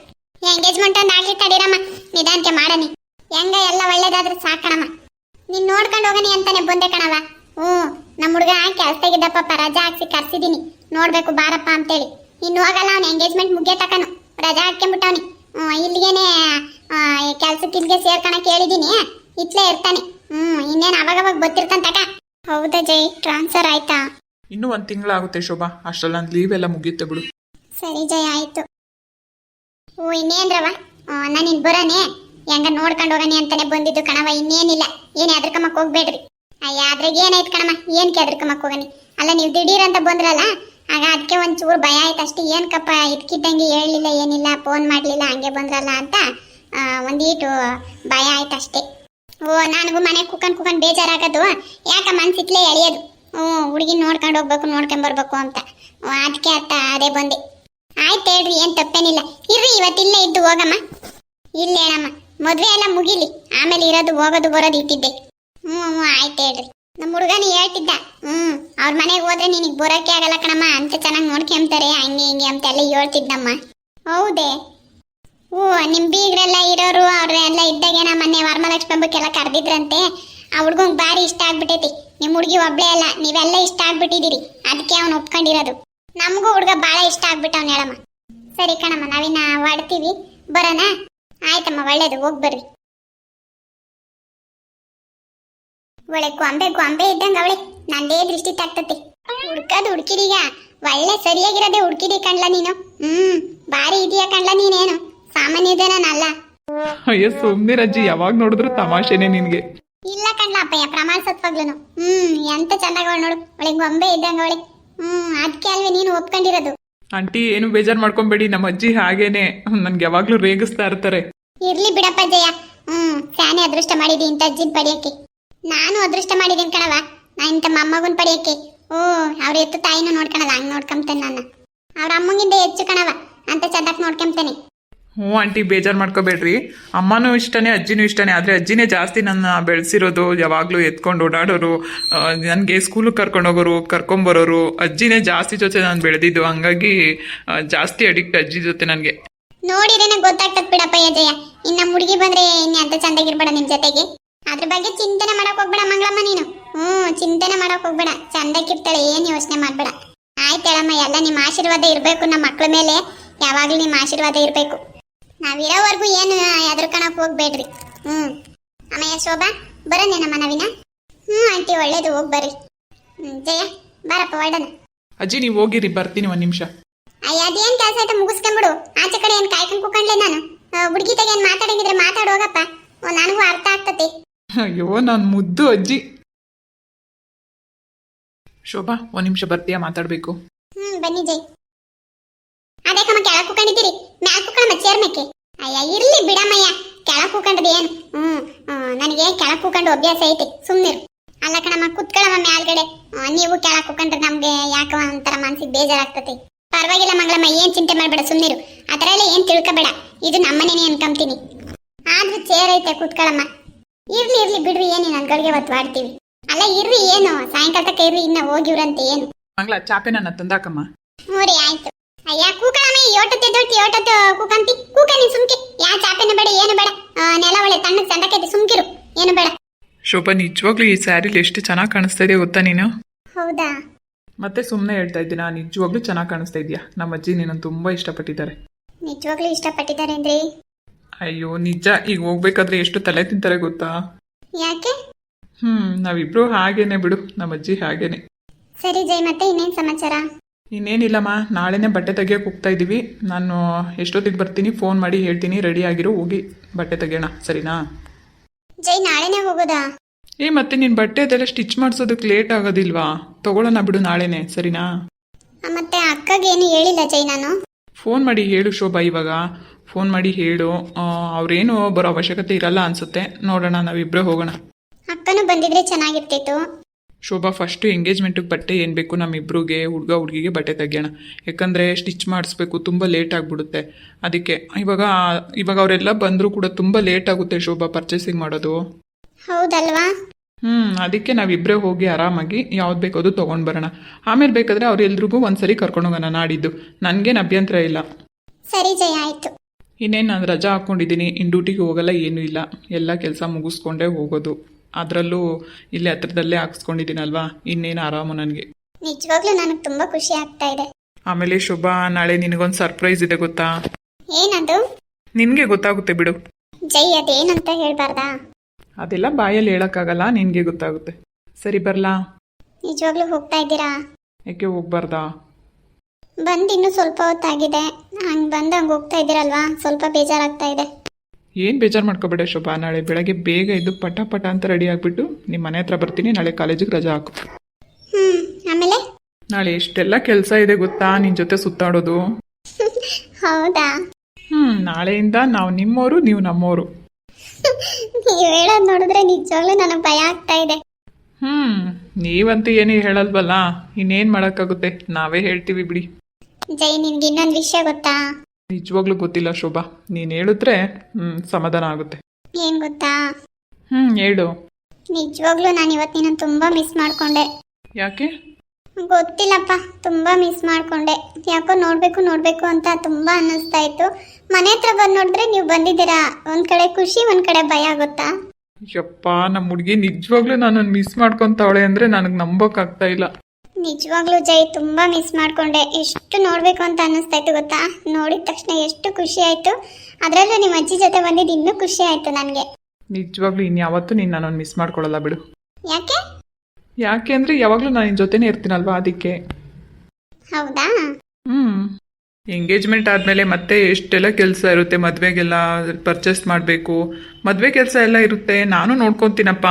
ಎಂಗೇಜ್ಮೆಂಟ್ ಒಂದು ಆಗ್ಲಿ ತಡೀರಮ್ಮ. ನಿಧಾನಕ್ಕೆ ಮಾಡನಿ. ಹೆಂಗ ಎಲ್ಲ ಒಳ್ಳೇದಾದ್ರೆ ಸಾಕಣಮ್ಮ. ನೀನ್ ನೋಡ್ಕೊಂಡು ಹೋಗನಿ ಅಂತಾನೆ ಬಂದೆ ಕಣವ ಹ್ಞೂ ನಮ್ಮ ಹುಡುಗ ಕೆಲ್ಸದಾಗಿದ್ದಪ್ಪ ರಜಾ ಹಾಕ್ಸಿ ಕರ್ಸಿದೀನಿ. ನೋಡ್ಬೇಕು ಬಾರಪ್ಪ ಅಂತೇಳಿ. ಇನ್ನು ಹೋಗಲ್ಲ, ಅವ್ನ ಎಂಗೇಜ್ಮೆಂಟ್ ಮುಗಿಯ ತಕನು. ರಜಾ ಹಾಕ್ಕೊಂಬಿಟ್ಟವನಿ ಇಲ್ಲಿಗೇನೆ ಕೆಲ್ಸಕ್ಕೆ ಇಲ್ಲಿಗೆ ಸೇರ್ಕಣಕ್ ಕೇಳಿದ್ದೀನಿ ಇಟ್ಲೇ ಇರ್ತಾನೆ. ಹ್ಮ್ ಇನ್ನೇನು ಅವಾಗ ಅವಾಗ ತಕ. ಹೌದಾ ಜೈ ಟ್ರಾನ್ಸ್ಫರ್ ಆಯ್ತಾ? ಇನ್ನೂ ಒಂದ್ ತಿಂಗಳಾಗುತ್ತೆ ಶೋಭಾ. ಅಷ್ಟರಲ್ಲಿ ಲೀವ್ ಎಲ್ಲ ಮುಗಿಯುತ್ತೆ ಬಿಡು. ಸರಿ ಜಯ ಆಯ್ತು. ಓ ಇನ್ನೇನ್ರವ ನಾನು ಇನ್ ಬರೋನೆ? ಹೆಂಗ ನೋಡ್ಕೊಂಡು ಹೋಗನಿ ಅಂತಾನೆ ಬಂದಿದ್ದು ಕಣವ ಇನ್ನೇನಿಲ್ಲ. ಏನ್ ಎದ್ರಕಮಕ್ ಹೋಗ್ಬೇಡ್ರಿ. ಅಯ್ಯ ಅದ್ರಾಗ ಏನಾಯ್ತು ಕಣಮ್ಮ ಏನ್ಕೆ ಎದ್ರಕಮಕ್ ಹೋಗನಿ ಅಲ್ಲ ನೀವು ದಿಢೀರ್ ಅಂತ ಬಂದ್ರಲ್ಲ? ಆಗ ಅದಕ್ಕೆ ಒಂಚೂರು ಭಯ ಆಯ್ತು. ಅಷ್ಟೇ ಕಪ್ಪ ಇದ್ಕಿದ್ದಂಗೆ ಹೇಳಲಿಲ್ಲ ಏನಿಲ್ಲ ಫೋನ್ ಮಾಡಲಿಲ್ಲ, ಹಂಗೆ ಬಂದ್ರಲ್ಲ ಅಂತ ಒಂದೀಟು ಭಯ ಆಯ್ತು ಅಷ್ಟೇ. ಓ ನನಗೂ ಮನೆ ಕುಕ್ಕನ್ ಕುಕ್ಕನ್ ಬೇಜಾರಾಗೋದು. ಯಾಕೆ ಮನ್ಸಿತ್ಲೇ ಎಳೆಯೋದು. ಹ್ಞೂ ಹುಡುಗಿ ನೋಡ್ಕೊಂಡು ಹೋಗ್ಬೇಕು ನೋಡ್ಕೊಂಬರ್ಬೇಕು ಅಂತ. ಅದಕ್ಕೆ ಅರ್ಥ ಅದೇ ಬಂದೆ. ಆಯ್ತು ಹೇಳ್ರಿ, ಏನು ತಪ್ಪೇನಿಲ್ಲ. ಇರ್ರಿ ಇವತ್ತಿಲ್ಲೇ ಇದ್ದು ಹೋಗಮ್ಮ. ಇಲ್ಲ ಮದುವೆ ಮದ್ವೆ ಎಲ್ಲ ಮುಗಿಲಿ. ಆಮೇಲೆ ಇರೋದು, ಹೋಗೋದು, ಬರೋದು ಇಟ್ಟಿದ್ದೆ. ಹ್ಞೂ ಹ್ಞೂ ಆಯ್ತು ಹೇಳ್ರಿ. ನಮ್ಮ ಹುಡುಗನ ಹೇಳ್ತಿದ್ದ, ಹ್ಮ್, ಅವ್ರ ಮನೆಗೆ ಹೋದ್ರೆ ನಿನಗೆ ಬರೋಕೆ ಆಗಲ್ಲ ಕಣಮ್ಮ, ಅಂತ ಚೆನ್ನಾಗಿ ನೋಡ್ಕೊಂತಾರೆ ಹಂಗೆ ಹಿಂಗೆ ಅಂತ ಎಲ್ಲ ಹೇಳ್ತಿದ್ದಮ್ಮ ಹೌದೇ? ಓ, ನಿಮ್ ಬೀಗ್ರೆಲ್ಲ ಇರೋರು ಅವ್ರೆಲ್ಲ ಇದ್ದಾಗೇನ ಮೊನ್ನೆ ವರಮಲಕ್ಷ್ಮಿ ಹಬ್ಬಕ್ಕೆಲ್ಲ ಕರೆದಿದ್ರಂತೆ, ಆ ಹುಡ್ಗಂಗ್ ಭಾರಿ ಇಷ್ಟ ಆಗ್ಬಿಟ್ಟೈತಿ ನಿಮ್ ಹುಡುಗಿ ಒಬ್ಳೇ ಅಲ್ಲ, ನೀವೆಲ್ಲ ಇಷ್ಟ ಆಗ್ಬಿಟ್ಟಿದ್ದೀರಿ ಅದಕ್ಕೆ ಅವ್ನು ಒಪ್ಕೊಂಡಿರೋದು. ನಮಗೂ ಹುಡುಗ ಬಾಳ ಇಷ್ಟ ಆಗ್ಬಿಟ್ಟವ್ನ ಹೇಳಮ್ಮ. ಸರಿ ಕಣಮ್ಮ, ನಾವಿನ್ನ ಹೊಡ್ತೀವಿ ಬರೋಣ ಆಯ್ತಮ್ಮ, ಒಳ್ಳೇದು, ಹೋಗ್ ಬರ್ರಿ. ಒಳ್ಳೆ ಕೊಂಬೆ ಕೊಂಬೆ ಇದ್ದಂಗ ಅವಳೆ. ನಂದೇ ದೃಷ್ಟಿ ತಟ್ಟತಿ ಹುಡ್ಕದ್ ಹುಡ್ಕಿದೀಗ ಒಳ್ಳೆ ಸರಿಯಾಗಿರೋದೇ ಹುಡ್ಕಿದಿ ಕಣ್ಲ ನೀನು. ಹ್ಮ್ ಬಾರಿ ಇದೆಯಾ ಕಣ್ಲ ನೀನೇನು? ಸಾಮಾನ್ಯದೇನಲ್ಲ ಅಯ್ಯೋ ಸುಮ್ಮನೆ ರಜ್ಜಿ ಯಾವಾಗ ನೋಡಿದ್ರು ತಮಾಷೆನೆ ನಿನಗೆ. ಇಲ್ಲ ಕಣ್ಲ ಅಪ್ಪಯ್ಯ ಪ್ರಮಾಣ ಸತ್ವಾಗ್ಲೂನು ಹ್ಮ್ ಎಂತ ಚಂದಗಳು ನೋಡು. ಒಳ್ಳೆ ಗೊಂಬೆ ಇದ್ದಂಗ ಅವಳೆ. ಹ್ಮ್ ಅದಕ್ಕೆ ಅಲ್ವೇ ನೀನು ಒಪ್ಕೊಂಡಿರೋದು. ಆಂಟಿ ಏನು ಬೇಜಾರ್ ಮಾಡ್ಕೊಂಬೇಡಿ ನಮ್ಮ ಅಜ್ಜಿ ಹಾಗೇನೆ. ನನ್ಗೆ ಯಾವಾಗ್ಲೂ ರೇಗಿಸ್ತಾ ಇರ್ತಾರೆ. ಇರ್ಲಿ ಬಿಡಪ್ಪ ಜಯ ಹ್ಮ್ ಫ್ಯಾನೆ ಅದೃಷ್ಟ ಮಾಡಿದಿ ಇಂತ ಅಜ್ಜಿನ್ ಪಡಿಯಕ್ಕೆ. ನಾನು ಅದೃಷ್ಟ ಮಾಡಿದ್ದೀನಿ ಕಣವ ನಾ ಇಂಥ ಮೊಮ್ಮಗನ್ ಪಡೆಯಕ್ಕೆ. ಓ ಅವ್ರ ಎತ್ತು ತಾಯಿನೂ ನೋಡ್ಕೊಳಲ್ಲ ಹಂಗ್ ನೋಡ್ಕೊಂತೇನೆ ನಾನು. ಅವ್ರ ಅಮ್ಮಂಗಿಂದ ಹೆಚ್ಚು ಕಣವ ಅಂತ ಚಂದಕ್ ನೋಡ್ಕೊಂತೇನೆ ಹ್ಞೂ ಆಂಟಿ ಬೇಜಾರು ಮಾಡ್ಕೋಬೇಡ್ರಿ. ಅಮ್ಮನೂ ಇಷ್ಟನೇ ಅಜ್ಜಿನೂ ಇಷ್ಟನೇ ಆದರೆ ಅಜ್ಜಿನೇ ಜಾಸ್ತಿ ನನ್ನ ಬೆಳೆಸಿರೋದು ಯಾವಾಗಲೂ ಎತ್ಕೊಂಡು ಓಡಾಡೋರು ನನಗೆ ಸ್ಕೂಲಿಗೆ ಕರ್ಕೊಂಡು ಹೋಗೋರು ಕರ್ಕೊಂಬರೋರು ಅಜ್ಜಿನೇ ಜಾಸ್ತಿ ಜೊತೆ ನಾನು ಬೆಳೆದಿದ್ದು ಹಂಗಾಗಿ ಆ, ಜಾಸ್ತಿ ಅಡಿಕ್ಟ್ ಅಜ್ಜಿ ಜೊತೆ ನನಗೆ. ನೋಡಿರೇನೆ ಗೊತ್ತಾಗ್ತದ ಬಿಡಪ್ಪ ಅಜಯ ಇನ್ನು ಹುಡುಗಿ ಬಂದ್ರೆ ಇನ್ನೇ ಅಂತ ಚಂದಾಗಿರ್ಬೇಡ ನಿಮ್ಮ ಜೊತೆಗೆ. ಅದ್ರ ಬಗ್ಗೆ ಚಿಂತನೆ ಮಾಡಕ್ ಹೋಗ್ಬೇಡ ಮಂಗಳಮ್ಮ ನೀನು. ಹ್ಮ್ ಚಿಂತನೆ ಮಾಡಕ್ ಹೋಗ್ಬೇಡ. ಚಂದಕ್ಕಿರ್ತಾಳೆ ಏನ್ ಯೋಚನೆ ಮಾಡ್ಬೇಡ. ಆಯ್ತೇಳಮ್ಮ ಎಲ್ಲ ನಿಮ್ಮ ಆಶೀರ್ವಾದ ಇರ್ಬೇಕು ನಮ್ಮ ಮಕ್ಳ ಮೇಲೆ ಯಾವಾಗ್ಲೂ ನಿಮ್ಮ ಆಶೀರ್ವಾದ ಇರ್ಬೇಕು. ನಾವಿರೋವರೆಗೂ ಏನು ಎದ್ರಕಣಕ್ ಹೋಗ್ಬೇಡ್ರಿ. ಹ್ಮ್. ಅಮ್ಮಯ್ಯ ಶೋಭಾ ಬರೋನೇನಮ್ಮ ನವೀನ? ಹ್ಮ್ ಆಂಟಿ ಒಳ್ಳೇದು ಹೋಗ್ ಬರ್ರಿ. ಹ್ಮ್ ಜಯ ಬಾರಪ್ಪ ಒಳ್ಳೆ ಅಜ್ಜಿ ನೀವು ಹೋಗಿರಿ ಬರ್ತೀನಿ ಒಂದ್ ನಿಮಿಷ. ಅಯ್ಯ ಅದೇನ್ ಕೆಲಸ ಆಯ್ತಾ ಮುಗಿಸ್ಕೊಂಬಿಡು ಆಚೆ ಕಡೆ ಏನ್ ಕಾಯ್ಕೊಂಡ್ ಕೂಕೊಂಡ್ಲೆ ನಾನು? ಹುಡುಗಿ ಏನ್ ಮಾತಾಡಂಗಿದ್ರೆ ಮಾತಾಡೋಗಪ್ಪ ನನಗೂ ಅರ್ಥ ಆಗ್ತತಿ. ಅಯ್ಯೋ, ನಾನು ಮುದ್ದು ಅಜ್ಜಿ. ಶೋಭಾ, ಒಂದ್ ನಿಮಿಷ ಬರ್ತೀಯಾ ಮಾತಾಡ್ಬೇಕು? ಹ್ಮ್, ಬನ್ನಿ ಜೈ. ಅದೇ ಕಮ್ಮ ಕೆಳಗ್ ಕೂಕೊಂಡಿದ್ದೀರಿ. ಮ್ಯಾಲ್ ಕೂಕಳಮ್ಮ ಚೇರ್ ಮೇಕೆ. ಅಯ್ಯ, ಇರ್ಲಿ ಬಿಡಮ್ಮಯ್ಯ. ಕೆಳಗ್ ಕೂಕೊಂಡದ್ ಏನು? ಹ್ಮ್ ನನಗೆ ಕೆಳಕ್ ಕೂಕೊಂಡು ಅಭ್ಯಾಸ ಐತಿ. ಸುಮ್ನಿರು. ಅಲ್ಲ ಕಣಮ್ಮ, ಕುತ್ಕೊಳ್ಳಮ್ಮ ಮ್ಯಾಲ್ಗಡೆ. ನೀವು ಕೆಳಕ್ ಕೂಕೊಂಡ್ರೆ ನಮ್ಗೆ ಯಾಕ ಒಂಥರ ಮನ್ಸಿಗೆ ಬೇಜಾರಾಗ್ತತಿ? ಪರವಾಗಿಲ್ಲ ಮಂಗಳಮ್ಮ, ಏನ್ ಚಿಂತೆ ಮಾಡ್ಬೇಡ, ಸುಮ್ನಿರು. ಅದರ ಎಲ್ಲ ಏನ್ ತಿಳ್ಕೊಬೇಡ. ಇದು ನಮ್ಮನೇನೆ ಅನ್ಕೊಂತೀನಿ. ಆದ್ರೂ ಚೇರ್ ಐತೆ, ಕುತ್ಕೊಳ್ಳಮ್ಮ. ಇರ್ಲಿ ಇರ್ಲಿ ಬಿಡ್ರಿ ಏನು ನನ್ಗಳಿಗೆ ಹೊತ್ತು ಮಾಡ್ತೀವಿ. ಅಲ್ಲ ಇರ್ರಿ ಏನು? ಸಾಯಂಕಾಲ ತಕ್ಕ ಇರ್ರಿ ಇನ್ನ ಹೋಗಿವ್ರಂತೆ ಏನು? ಮಂಗ್ಲ ಚಾಪೆ ನನ್ನ ತಂದಾಕಮ್ಮ. ಮೂರಿ ಆಯ್ತು. ಅಯ್ಯ ಕೂಕಾಮಿ ಯೋಟತ್ತೆ ದೊಡ್ಡ ಯೋಟತ್ತೆ ಕೂಕಂತಿ? ಕೂಕ ನೀನ್ ಸುಮ್ಕೆ. ಯಾ ಚಾಪೆನ ಬೇಡ ಏನು ಬೇಡ. ಆ, ನೆಲ ಒಳ್ಳೆ ತಣ್ಣಗ್ ಸುಮ್ಕಿರು. ಏನು ಬೇಡ. ಶೋಭಾ ನಿಜವಾಗ್ಲೂ ಈ ಸ್ಯಾರಿಲಿ ಎಷ್ಟು ಚೆನ್ನಾಗಿ ಕಾಣಿಸ್ತಾ ಇದೆಯಾ ಗೊತ್ತಾ ನೀನು? ಹೌದಾ? ಮತ್ತೆ ಸುಮ್ಮನೆ ಹೇಳ್ತಾ ಇದ್ದೀನ? ನಿಜವಾಗ್ಲೂ ಚೆನ್ನಾಗಿ ಕಾಣಿಸ್ತಾ ಇದೆಯಾ? ನಮ್ಮ ಅಜ್ಜಿ ನಿನ್ನನ್ನು ತುಂಬಾ ಇಷ್ಟಪಟ್ಟಿದ್ದಾರೆ. ನಿಜವಾಗ್ಲೂ ಇಷ್ಟಪಟ್ಟಿದ್ದಾರೆ ಅಂದ್ರಿ ಅಯ್ಯೋ ನಿಜ ಈಗ ಹೋಗ್ಬೇಕಾದ್ರೆ ಎಷ್ಟು ತಲೆ ತಿಂತಾರೆ ಗೊತ್ತಾ? ಯಾಕೆ? ಹ್ಮ್ ನಾವಿಬ್ರು ಹಾಗೇನೆ ಬಿಡು ನಮ್ಮ ಅಜ್ಜಿ ಹಾಗೇನೆ. ಸರಿ ಜೈ ಮತ್ತೆ ಇನ್ನೇನ್ ಸಮಾಚಾರ? ಇನ್ನೇನಿಲ್ಲಮ್ಮ ನಾಳೆನೇ ಬಟ್ಟೆ ತೆಗಿಯೋಕೆ ಹೋಗ್ತಾ ಇದ್ದೀವಿ ನಾನು ಎಷ್ಟೊತ್ತಿಗೆ ಬರ್ತೀನಿ ಫೋನ್ ಮಾಡಿ ಹೇಳ್ತೀನಿ ರೆಡಿ ಆಗಿರೋ ಹೋಗಿ ಬಟ್ಟೆ ತೆಗಿಯೋಣ ಸರಿನಾ? ಜೈ ನಾಳೆನೇ ಹೋಗೋದಾ? ಏ ಮತ್ತೆ ನೀನು ಬಟ್ಟೆ ಅದೆಲ್ಲ ಸ್ಟಿಚ್ ಮಾಡಿಸೋದಕ್ಕೆ ಲೇಟ್ ಆಗೋದಿಲ್ವಾ? ತಗೊಳ್ಳೋಣ ಬಿಡು ನಾಳೆನೆ ಸರಿನಾ? ಮತ್ತೆ ಅಕ್ಕಗೆ ಏನು ಹೇಳಿಲ್ಲ ಜೈ ನಾನು? ಫೋನ್ ಮಾಡಿ ಹೇಳು ಶೋಭಾ ಇವಾಗ. ಫೋನ್ ಮಾಡಿ ಹೇಳು. ಅವ್ರೇನು ಬರೋ ಅವಶ್ಯಕತೆ ಇರಲ್ಲ ಅನ್ಸುತ್ತೆ. ನೋಡೋಣ ನಾವಿಬ್ಬರೇ ಹೋಗೋಣ. ಅಕ್ಕನೂ ಬಂದಿದ್ರೆ ಚೆನ್ನಾಗಿರ್ತಿತ್ತು. ಶೋಭಾ ಫಸ್ಟ್ ಎಂಗೇಜ್ಮೆಂಟಿಗೆ ಬಟ್ಟೆ ಏನು ಬೇಕು ನಮ್ಮಿಬ್ರಿಗೆ ಹುಡುಗ ಹುಡುಗಿಗೆ ಬಟ್ಟೆ ತೆಗಿಯೋಣ. ಯಾಕಂದರೆ ಸ್ಟಿಚ್ ಮಾಡಿಸ್ಬೇಕು ತುಂಬ ಲೇಟ್ ಆಗಿಬಿಡುತ್ತೆ. ಅದಕ್ಕೆ ಇವಾಗ ಇವಾಗ ಅವರೆಲ್ಲ ಬಂದರೂ ಕೂಡ ತುಂಬ ಲೇಟ್ ಆಗುತ್ತೆ ಶೋಭಾ ಪರ್ಚೇಸಿಂಗ್ ಮಾಡೋದು. ಹೌದಲ್ವಾ? ಹ್ಞೂ ಅದಕ್ಕೆ ನಾವಿಬ್ಬರೇ ಹೋಗಿ ಆರಾಮಾಗಿ ಯಾವ್ದು ಬೇಕೋ ಅದು ತೊಗೊಂಡು ಬರೋಣ. ಆಮೇಲೆ ಬೇಕಾದರೆ ಅವ್ರೆಲ್ರಿಗೂ ಒಂದ್ಸರಿ ಕರ್ಕೊಂಡು ಹೋಗೋಣ ನಾಡಿದ್ದು. ನನಗೇನು ಅಭ್ಯಂತರ ಇಲ್ಲ. ಸರಿ ಜಯ ಆಯ್ತು. ಇನ್ನೇನು ನಾನು ರಜಾ ಹಾಕ್ಕೊಂಡಿದ್ದೀನಿ ಇನ್ ಡ್ಯೂಟಿಗೆ ಹೋಗಲ್ಲ ಏನೂ ಇಲ್ಲ. ಎಲ್ಲ ಕೆಲಸ ಮುಗಿಸ್ಕೊಂಡೇ ಹೋಗೋದು. ಅದರಲ್ಲೂ ಇಲ್ಲೇ ಹತ್ರದಲ್ಲೇ ಹಾಕ್ಸ್ಕೊಂಡಿದ್ದೀನಲ್ವಾ? ಇನ್ನೇನು ಆರಾಮು ನನಗೆ. ನಿಜವಾಗ್ಲೂ ನನಗೆ ತುಂಬಾ ಖುಷಿ ಆಗ್ತಾ ಇದೆ. ಆಮೇಲೆ ಶುಭ ನಾಳೆ ನಿನಗೊಂದು ಸರ್ಪ್ರೈಸ್ ಇದೆ ಗೊತ್ತಾ? ಏನದು? ನಿನಗೆ ಗೊತ್ತಾಗುತ್ತೆ ಬಿಡು. ಜೈ ಅದೇನಂತ ಹೇಳ್ಬಾರ್ದಾ? ಅದೆಲ್ಲ ಬಾಯಲ್ಲಿ ಹೇಳೋಕ್ಕಾಗಲ್ಲ ನಿನಗೆ ಗೊತ್ತಾಗುತ್ತೆ. ಸರಿ ಬರಲಾ? ನಿಜವಾಗ್ಲೂ ಹೋಗ್ತಾ ಇದ್ದೀರಾ? ಯಾಕೆ ಹೋಗ್ಬಾರ್ದಾ? ಬಂದ್ ಇನ್ನು ಸ್ವಲ್ಪ ಹೊತ್ತಾಗಿದೆ. ಹಂಗ್ ಬಂದ್ ಹಂಗ್ ಹೋಗ್ತಾ ಇದ್ದೀರಲ್ವಾ? ಸ್ವಲ್ಪ ಬೇಜಾರಾಗ್ತಾ ಇದೆ. ಏನು ಬೇಜಾರು ಮಾಡ್ಕೋಬೇಡ ಶೋಭಾ ನಾಳೆ ಬೆಳಗ್ಗೆ ಬೇಗ ಇದ್ದು ಪಟ ಪಟ ಅಂತ ರೆಡಿ ಆಗ್ಬಿಟ್ಟು ನಿಮ್ಮ ಮನೆ ಹತ್ರ ಬರ್ತೀನಿ ನಾಳೆ ಕಾಲೇಜಿಗೆ ರಜಾ ಹಾಕು. ಆಮೇಲೆ? ನಾಳೆ ಎಷ್ಟೆಲ್ಲ ಕೆಲಸ ಇದೆ ಗೊತ್ತಾ ನಿನ್ನ ಜೊತೆ ಸುತ್ತಾಡೋದು? ಹೌದಾ? ಹ್ಞೂ ನಾಳೆಯಿಂದ ನಾವು ನಿಮ್ಮೋರು ನೀವು ನಮ್ಮೋರು. ನೀವ್ ಹೇಳೋದ್ ನೋಡಿದ್ರೆ ನಿಜವಾಗ್ಲೂ ನನಗ್ ಭಯ ಆಗ್ತಾ ಇದೆ. ಹ್ಮ್ ನೀವಂತೂ ಏನು ಹೇಳಲ್ವಲ್ಲ? ಇನ್ನೇನ್ ಮಾಡೋಕ್ಕಾಗುತ್ತೆ? ನಾವೇ ಹೇಳ್ತೀವಿ ಬಿಡಿ. ಜೈ ನಿನ್ಗೆ ಇನ್ನೊಂದ್ ವಿಷಯ ಗೊತ್ತಾ? ನಿಜವಾಗ್ಲೂ ಗೊತ್ತಿಲ್ಲ ಶೋಭಾ. ನೀನ್ ಹೇಳಿದ್ರೆ ಹ್ಮ್ ಸಮಾಧಾನ ಆಗುತ್ತೆ. ಏನ್ ಗೊತ್ತಾ? ಹ್ಮ್ ಹೇಳು. ನಿಜವಾಗ್ಲೂ ನಾನು ಇವತ್ತಿನ ತುಂಬಾ ಮಿಸ್ ಮಾಡ್ಕೊಂಡೆ. ಯಾಕೆ? ಗೊತ್ತಿಲ್ಲಪ್ಪ ತುಂಬಾ ಮಿಸ್ ಮಾಡ್ಕೊಂಡೆ. ಯಾಕೋ ನೋಡ್ಬೇಕು ನೋಡ್ಬೇಕು ಅಂತ ತುಂಬಾ ಅನ್ನಿಸ್ತಾ ಇತ್ತು. ಮನೆ ಹತ್ರ ಬಂದು ನೋಡಿದ್ರೆ ನೀವು ಬಂದಿದ್ದೀರಾ? ಒಂದ್ ಕಡೆ ಖುಷಿ ಒಂದ್ ಕಡೆ ಭಯ ಆಗುತ್ತಾ? ಯಪ್ಪ ನಮ್ಮ ಹುಡುಗಿ ನಿಜವಾಗ್ಲೂ ನಾನು ಮಿಸ್ ಮಾಡ್ಕೊಂತಾವಳೆ ಅಂದರೆ ನನಗೆ ನಂಬೋಕ್ಕಾಗ್ತಾ ಇಲ್ಲ. ನಿಜವಾಗ್ಲೂ ಜೈ ತುಂಬಾ ಮಿಸ್ ಮಾಡ್ಕೊಂಡೆ. ಎಷ್ಟು ನೋಡ್ಬೇಕು ಅಂತ ಅನ್ನಿಸ್ತಾ ಇತ್ತು ಗೊತ್ತಾ? ನೋಡಿದ ತಕ್ಷಣ ಎಷ್ಟು ಖುಷಿ ಆಯ್ತು. ಅದರಲ್ಲೂ ನಿಮ್ಮ ಅಜ್ಜಿ ಜೊತೆ ಬಂದಿದ್ದು ಇನ್ನೂ ಖುಷಿ ಆಯ್ತು ನನಗೆ. ನಿಜವಾಗ್ಲೂ ಇನ್ಯಾವತ್ತೂ ನೀನು ನನ್ನನ್ನು ಮಿಸ್ ಮಾಡ್ಕೊಳ್ಳಲ್ಲ ಬಿಡು. ಯಾಕೆ? ಯಾಕೆ ಅಂದರೆ ಯಾವಾಗಲೂ ನಾನು ನಿನ್ನ ಜೊತೆನೇ ಇರ್ತೀನಲ್ವಾ ಅದಕ್ಕೆ. ಹೌದಾ? ಹ್ಞೂ ಎಂಗೇಜ್ಮೆಂಟ್ ಆದಮೇಲೆ ಮತ್ತೆ ಎಷ್ಟೆಲ್ಲ ಕೆಲಸ ಇರುತ್ತೆ ಮದುವೆಗೆಲ್ಲ ಪರ್ಚೇಸ್ ಮಾಡಬೇಕು. ಮದುವೆ ಕೆಲಸ ಎಲ್ಲ ಇರುತ್ತೆ ನಾನು ನೋಡ್ಕೊತೀನಪ್ಪ.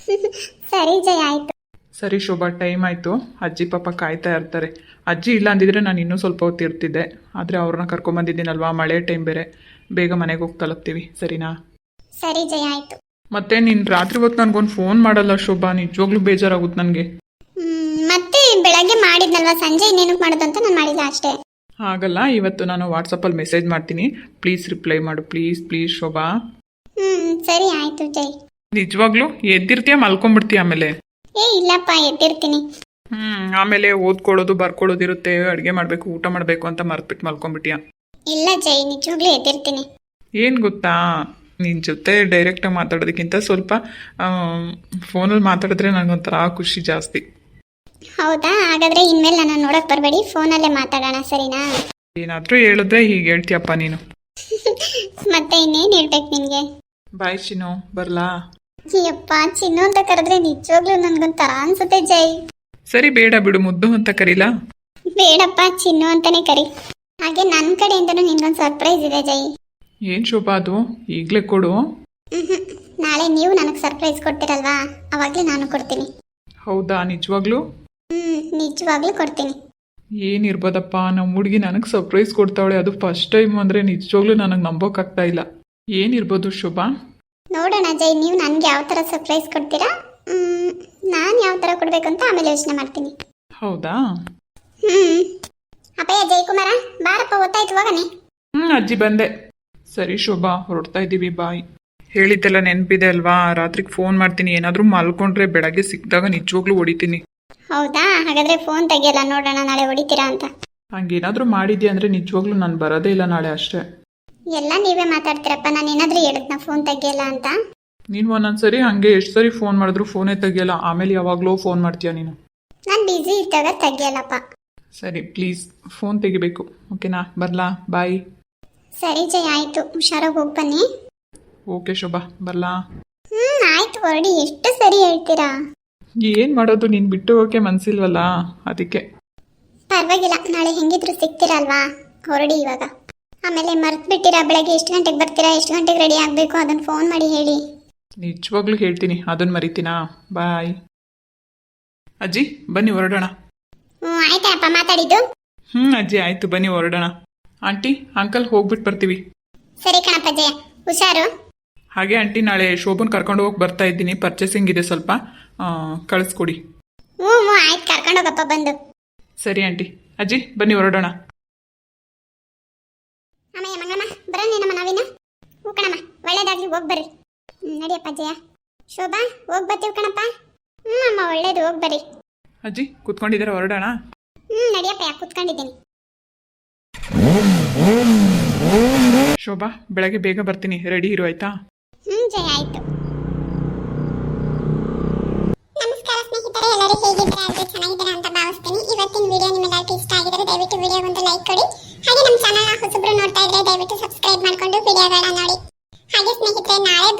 ಸರಿ ಜಯ ಆಯ್ತು. ಸರಿ ಶೋಭಾ ಟೈಮ್ ಆಯಿತು. ಅಜ್ಜಿ ಪಾಪ ಕಾಯ್ತಾ ಇರ್ತಾರೆ. ಅಜ್ಜಿ ಇಲ್ಲ ಅಂದಿದ್ರೆ ನಾನು ಇನ್ನೂ ಸ್ವಲ್ಪ ಹೊತ್ತು ಇರ್ತಿದ್ದೆ. ಆದರೆ ಅವ್ರನ್ನ ಕರ್ಕೊಂಬಂದಿದ್ದೀನಲ್ವಾ ಮಳೆ ಟೈಮ್ ಬೇರೆ. ಬೇಗ ಮನೆಗೆ ಹೋಗಿ ತಲುಪ್ತೀವಿ. ಸರಿನಾ? ಸರಿ ಜಯ ಆಯ್ತು. ಮತ್ತೆ ನೀನು ರಾತ್ರಿ ಹೊತ್ತು ನನಗೊಂದು ಫೋನ್ ಮಾಡಲ್ಲ ಶೋಭಾ ನಿಜವಾಗ್ಲೂ ಬೇಜಾರಾಗುತ್ತೆ ನನಗೆ. ಮತ್ತೆ ಬೆಳಗ್ಗೆ ಮಾಡಿದ್ನಲ್ವಾ? ಸಂಜೆ ಇನ್ನೇನಕ್ಕೆ ಮಾಡೋದು ಅಂತ ನಾನು ಮಾಡಿಲ್ಲ ಅಷ್ಟೇ. ಹಾಗಲ್ಲ ಇವತ್ತು ನಾನು ವಾಟ್ಸಪ್ಪಲ್ಲಿ ಮೆಸೇಜ್ ಮಾಡ್ತೀನಿ. ಪ್ಲೀಸ್ ರಿಪ್ಲೈ ಮಾಡು ಪ್ಲೀಸ್ ಪ್ಲೀಸ್ ಶೋಭಾ. ಹ್ಮ್ ಸರಿ ಆಯ್ತು ಜೈ. ನಿಜವಾಗ್ಲೂ ಎದ್ದಿರ್ತೀಯ ಮಲ್ಕೊಂಡ್ಬಿಡ್ತೀಯ ಆಮೇಲೆ? ಏ ಇಲ್ಲಪ್ಪ ಎದ್ದಿರ್ತೀನಿ. ಹ್ಮ್ ಆಮೇಲೆ ಓದ್ಕೊಳ್ಳೋದು ಬರ್ಕೊಳ್ಳೋದು ಇರುತ್ತೆ ಅಡುಗೆ ಮಾಡಬೇಕು ಊಟ ಮಾಡಬೇಕು ಅಂತ ಮರ್ತ್ಬಿಟ್ಟು ಮಲ್ಕೊಂಡ್ಬಿಟ್ಟಿಯ ಇಲ್ಲ ಜೈ ನಿಜವಾಗ್ಲೂ ಎದ್ದಿರ್ತೀನಿ. ಏನು ಗೊತ್ತಾ? ನಿನ್ನ ಜೊತೆ ಡೈರೆಕ್ಟಾಗಿ ಮಾತಾಡೋದಕ್ಕಿಂತ ಸ್ವಲ್ಪ ಫೋನಲ್ಲಿ ಮಾತಾಡಿದ್ರೆ ನನಗೊಂಥರ ಖುಷಿ ಜಾಸ್ತಿ. ಹೌದಾ? ಹಾಗಾದ್ರೆ ಇನ್ಮೇಲೆ ನಾನು ನೋಡಕ್ ಬರಬೇಡಿ. ಫೋನಲ್ಲೇ ಮಾತಾಡೋಣ ಸರಿನಾ? ಏನಾದರೂ ಹೇಳಿದ್ರೆ ಹೀಗೆ ಹೇಳ್ತೀಯಪ್ಪ ನೀನು. ಮತ್ತೆ ಇನ್ನೇನ್ ಹೇಳ್ಬೇಕು ನಿನಗೆ? ಬಾಯ್ ಚಿನ್ನು. ಬರಲಾ? ಅಯ್ಯಪ್ಪ ಚಿನ್ನು ಅಂತ ಕರೆದ್ರೆ ನಿಜವಾಗ್ಲೂ ನನ್ಗೊಂಥರ ಅನ್ಸುತ್ತೆ ಜೈ ಸರಿ ಬೇಡ ಬಿಡು ಮುದ್ದು ಅಂತ ಕರೀಲಾ. ಬೇಡಪ್ಪ ಚಿನ್ನು ಅಂತಾನೆ ಕರಿ. ಹಾಗೆ ನನ್ನ ಕಡೆಯಿಂದನೂ ನಿನ್ಗೊಂದು ಸರ್ಪ್ರೈಸ್ ಇದೆ ಜೈ ಏನು ಶೋಭಾ ಅದು? ಈಗಲೇ ಕೊಡು. ಮ್ಹೂ. ನಾಳೆ ನೀವು ನನಗೆ ಸರ್ಪ್ರೈಸ್ ಕೊಡ್ತೀರಲ್ವಾ? ಅವಾಗಲೇ ನಾನು ಕೊಡ್ತೀನಿ. ಹೌದಾ ನಿಜವಾಗ್ಲೂ? ನಿಜವಾಗ್ಲೂ ಕೊಡ್ತೀನಿ. ಏನಿರ್ಬೋದಪ್ಪ ನಮ್ಮ ಹುಡುಗಿ ನನಗೆ ಸರ್ಪ್ರೈಸ್ ಕೊಡ್ತಾವಳೆ. ಅದು ಫಸ್ಟ್ ಟೈಮ್ ಅಂದರೆ ನಿಜವಾಗ್ಲೂ ನನಗೆ ನಂಬೋಕ್ಕಾಗ್ತಾ ಇಲ್ಲ. ಏನಿರ್ಬೋದು ಶೋಭಾ? ನೋಡೋಣ ಅಜಯ್ ನೀವು ನನಗೆ ಯಾವ ಥರ ಸರ್ಪ್ರೈಸ್ ಕೊಡ್ತೀರಾ? ನಾನು ಯಾವ ಥರ ಕೊಡ್ಬೇಕು ಅಂತ ಆಮೇಲೆ ಯೋಚನೆ ಮಾಡ್ತೀನಿ. ಹೌದಾ? ಹ್ಮ್. ಅಪ್ಪಯ್ಯ ಜಯಕುಮಾರ ಬಾರಪ್ಪ ಗೊತ್ತಾಯ್ತು ಹೋಗನೆ. ಹ್ಞೂ ಅಜ್ಜಿ ಬಂದೆ. ಸರಿ ಶೋಭಾ ಹೊರಡ್ತಾ ಇದ್ದೀವಿ ಬಾಯ್. ಹೇಳಿದ್ದೆಲ್ಲ ನೆನಪಿದೆ ಅಲ್ವಾ? ರಾತ್ರಿಗೆ ಫೋನ್ ಮಾಡ್ತೀನಿ. ಏನಾದರೂ ಮಲ್ಕೊಂಡ್ರೆ ಬೆಳಗ್ಗೆ ಸಿಕ್ಕಿದಾಗ ನಿಜವಾಗ್ಲೂ ಹೊಡಿತೀನಿ. ಹೌದಾ? ಹಾಗಾದ್ರೆ ಫೋನ್ ತೆಗಿಯಲ್ಲ ನೋಡೋಣ ನಾಳೆ ಹೊಡಿತೀರಾ ಅಂತ. ಹಂಗೇನಾದರೂ ಮಾಡಿದ್ಯಾ ಅಂದರೆ ನಿಜವಾಗ್ಲೂ ನಾನು ಬರೋದೇ ಇಲ್ಲ ನಾಳೆ ಅಷ್ಟೇ. ಎಲ್ಲ ನೀವೇ ಮಾತಾಡ್ತೀರಪ್ಪ ನಾನು ಏನಾದರೂ ಹೇಳಿದ್ನ ಫೋನ್ ತೆಗಿಯಲ್ಲ ಅಂತ. ನೀನು ಒಂದೊಂದು ಸರಿ ಹಂಗೆ ಎಷ್ಟು ಸರಿ ಫೋನ್ ಮಾಡಿದ್ರು ಫೋನೇ ತೆಗಿಯಲ್ಲ. ಆಮೇಲೆ ಯಾವಾಗಲೂ ಫೋನ್ ಮಾಡ್ತೀಯ ನೀನು? ನಾನು ಬ್ಯುಸಿ ಇದ್ದಾಗ ತೆಗಿಯಲ್ಲಪ್ಪ. ಸರಿ ಪ್ಲೀಸ್ ಫೋನ್ ತೆಗಿಬೇಕು. ಓಕೆನಾ ಬರಲಾ? ಬಾಯ್ ಸರಿ ಜಯ ಆಯ್ತು. ಹುಷಾರಾಗಿ ಹೋಗಿ ಬನ್ನಿ. ಓಕೆ ಶೋಭಾ ಬರಲಾ? ಹ್ಮ್ ಆಯ್ತು ಹೊರಡಿ ಎಷ್ಟು ಸರಿ ಹೇಳ್ತೀರಾ? ಏನು ಮಾಡೋದು ನೀನು ಬಿಟ್ಟು ಹೋಗಕ್ಕೆ ಮನಸ್ಸಿಲ್ವಲ್ಲ ಅದಕ್ಕೆ. ಪರವಾಗಿಲ್ಲ ನಾಳೆ ಹೆಂಗಿದ್ರು ಸಿಗ್ತೀರಲ್ವಾ? ಹೊರಡಿ ಇವಾಗ. ಆಮೇಲೆ ಮರ್ತ್ ಬಿಟ್ಟಿರಾ ಬೆಳಗ್ಗೆ ಎಷ್ಟು ಗಂಟೆಗೆ ಬರ್ತೀರಾ ಎಷ್ಟು ಗಂಟೆಗೆ ರೆಡಿ ಆಗಬೇಕು ಅದನ್ನು ಫೋನ್ ಮಾಡಿ ಹೇಳಿ. ನಿಜವಾಗ್ಲೂ ಹೇಳ್ತೀನಿ ಅದನ್ನು ಮರಿತೀನಾ? ಬಾಯ್. ಅಜ್ಜಿ ಬನ್ನಿ ಹೊರಡೋಣ. ಹ್ಞೂ ಅಪ್ಪ ಮಾತಾಡಿದ್ದು? ಹ್ಞೂ ಅಜ್ಜಿ ಆಯಿತು ಬನ್ನಿ ಹೊರಡೋಣ. ಆಂಟಿ ಅಂಕಲ್ ಹೋಗ್ಬಿಟ್ಟು ಬರ್ತೀವಿ. ಸರಿ ಕಣಪ್ಪ ಜಯ ಹುಷಾರು? ಹಾಗೆ ಆಂಟಿ ನಾಳೆ ಶೋಭನ್ ಕರ್ಕೊಂಡು ಹೋಗಿ ಬರ್ತಾ ಇದ್ದೀನಿ. ಪರ್ಚೇಸಿಂಗ್ ಇದೆ ಸ್ವಲ್ಪ. ಕಳಿಸ್ಕೊಡಿ. ಹ್ಞೂ ಹ್ಞೂ ಆಯ್ತು ಕರ್ಕೊಂಡೋಗಪ್ಪ ಬಂದು. ಸರಿ ಆಂಟಿ. ಅಜ್ಜಿ ಬನ್ನಿ ಹೊರಡೋಣ. ಅಮ್ಮ ಮಂಗಮ್ಮ ಬರೋಣ ನಮ್ಮ ನಾವಿನ ಹ್ಞೂ ಕಣಮ್ಮ ಒಳ್ಳೇದಾಗ್ಲಿ ಹೋಗಿ ಬರ್ರಿ. ನಡಿಯಪ್ಪ ಜಯ ಶೋಭಾ ಹೋಗಿ ಬರ್ತೀವಿ ಕಣಪ್ಪ. ಹ್ಞೂ ಅಮ್ಮ ಒಳ್ಳೇದು ಹೋಗಿ ಬರ್ರಿ. ಅಜ್ಜಿ ಕೂತ್ಕೊಂಡಿದ್ದಾರೆ ಹೊರಡೋಣ? ಹ್ಞೂ ನಡಿಯಪ್ಪ ಕೂತ್ಕೊಂಡಿದ್ದೀನಿ. ಶೋಭಾ, ಬೆಳಗ್ಗೆ ಬೇಗ ಬರ್ತೀನಿ. ರೆಡಿ ಇರು, ಆಯ್ತಾ? ಚೆನ್ನಾಗಿದ್ದೀರಾ ಅಂತ ಭಾವಿಸ್ತೀನಿ. ಇವತ್ತಿನ ವಿಡಿಯೋ ನಿಮ್ಮೆಲ್ಲರಿಗೂ ಇಷ್ಟ ಆಗಿದ್ರೆ ದಯವಿಟ್ಟು ಲೈಕ್ ಕೊಡಿ. ಹಾಗೆ ನಮ್ಮ ಹೊಸಬ್ರು ಇದ್ರೆ ದಯವಿಟ್ಟು ಸಬ್ಸ್ಕ್ರೈಬ್ ವಿಡಿಯೋಗಳನ್ನ ನೋಡಿ. ಹಾಗೆ ಸ್ನೇಹಿತರೆ, ನಾಳೆ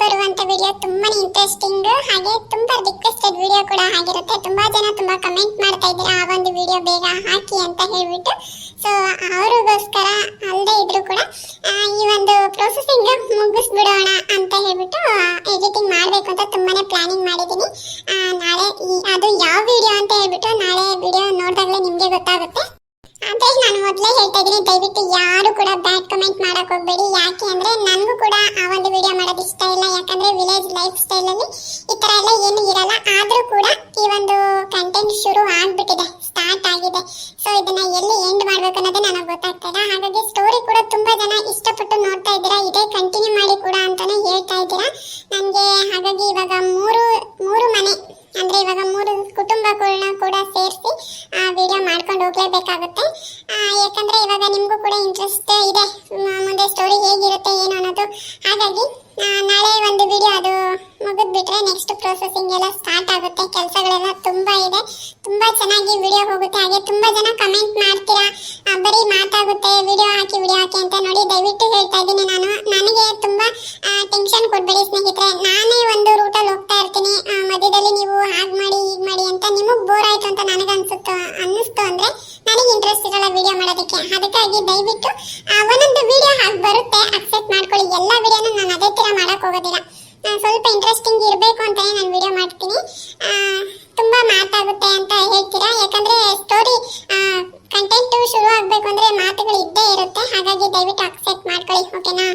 ತುಂಬಾ ಜನ ತುಂಬಾ ಕಮೆಂಟ್ ಮಾಡ್ತಾ ಇದ್ದೀರಾ. ಆ ಒಂದು ವಿಡಿಯೋ ಬೇಗ ಹಾಕಿ ಅಂತ ಹೇಳ್ಬಿಟ್ಟು. ಸೊ ಅವ್ರಿಗೋಸ್ಕರ ಅಲ್ಲದೆ ಇದ್ರು ಕೂಡ ಈ ಒಂದು ಪ್ರೊಸೆಸಿಂಗ್ ಮುಗಿಸ್ಬಿಡೋಣ ಅಂತ ಹೇಳ್ಬಿಟ್ಟು ಎಡಿಟಿಂಗ್ ಮಾಡಬೇಕು ಅಂತ ಇಂಟ್ರೆಸ್ಟ್ ಇದೆ ಮುಂದೆ ಸ್ಟೋರಿ ಹೇಗಿರುತ್ತೆ ಏನು ಅನ್ನೋದು. ಹಾಗಾಗಿ ನಾಳೆ ಒಂದು ವಿಡಿಯೋ ಅದು ಮುಗಿದ್ಬಿಟ್ರೆ ನೆಕ್ಸ್ಟ್ ಪ್ರೊಸೆಸಿಂಗ್ ಎಲ್ಲ ಸ್ಟಾರ್ಟ್ ಆಗುತ್ತೆ. ಕೆಲಸಗಳೆಲ್ಲ ತುಂಬಾ ಇದೆ. ತುಂಬಾ ಚೆನ್ನಾಗಿ ವಿಡಿಯೋ ಹೋಗುತ್ತೆ. ಹಾಗೆ ತುಂಬಾ ಜನ ಕಮೆಂಟ್ ಮಾಡ್ತೀರಾ. ಬರೀ ಮಾತಾಗುತ್ತೆ. ವಿಡಿಯೋ ಹಾಕಿ ವಿಡಿಯೋ ಹಾಕಿ ಅಂತ ನೋಡಿ ದಯವಿಟ್ಟು ಹೇಳ್ತಾ ಇದ್ದೀನಿ ನಾನು. ನನಗೆ ತುಂಬಾ ಟೆನ್ಷನ್ ಕೊಡ್ಬೇಡಿ ಸ್ನೇಹಿತರೆ. ನಾನೇ ಒಂದು ರೂಟಲ್ಲಿ ಹೋಗ್ತಾ ಇರ್ತೀನಿ. ಮಧ್ಯದಲ್ಲಿ ನೀವು ಹಾಗೆ ಮಾಡಿ, ಹೀಗೆ ಮಾಡಿ ಅಂತ ನಿಮಗೆ ಬೋರ್ ಆಯ್ತು ಅಂತ ನನಗೆ ಅನ್ಸುತ್ತೋ ಅನ್ನಿಸ್ತು ಅಂದ್ರೆ ನನಗೆ ಇಂಟ್ರೆಸ್ಟ್ ಇರಲ್ಲ ವಿಡಿಯೋ ಮಾಡೋದಕ್ಕೆ. ಅದಕ್ಕಾಗಿ ದಯವಿಟ್ಟು ಒಂದೊಂದು ವಿಡಿಯೋ ಹಾಗೆ ಬರುತ್ತೆ. ಅಕ್ಸೆಪ್ಟ್ ಮಾಡ್ಕೊಳ್ಳಿ. ಎಲ್ಲ ವಿಡಿಯೋನ ನಾನು ಅದೇ ತರ ಮಾಡಕ್ ಹೋಗೋದಿಲ್ಲ. ಸ್ವಲ್ಪ ಇಂಟ್ರೆಸ್ಟಿಂಗ್ ಇರಬೇಕು ಅಂತಾನೆ ನಾನು ವಿಡಿಯೋ ಮಾಡ್ತೀನಿ. ತುಂಬಾ ಮಾತಾಗುತ್ತೆ ಅಂತ ಹೇಳ್ತೀರಾ? ಯಾಕಂದ್ರೆ ಸ್ಟೋರಿ ಕಂಟೆಂಟ್ ಶುರು ಆಗಬೇಕು ಅಂದ್ರೆ ಮಾತುಗಳು ಇದ್ದೇ ಇರುತ್ತೆ. ಹಾಗಾಗಿ ದಯವಿಟ್ಟು ಅಕ್ಸೆಪ್ಟ್ ಮಾಡ್ಕೊಳ್ಳಿ ಓಕೆನಾ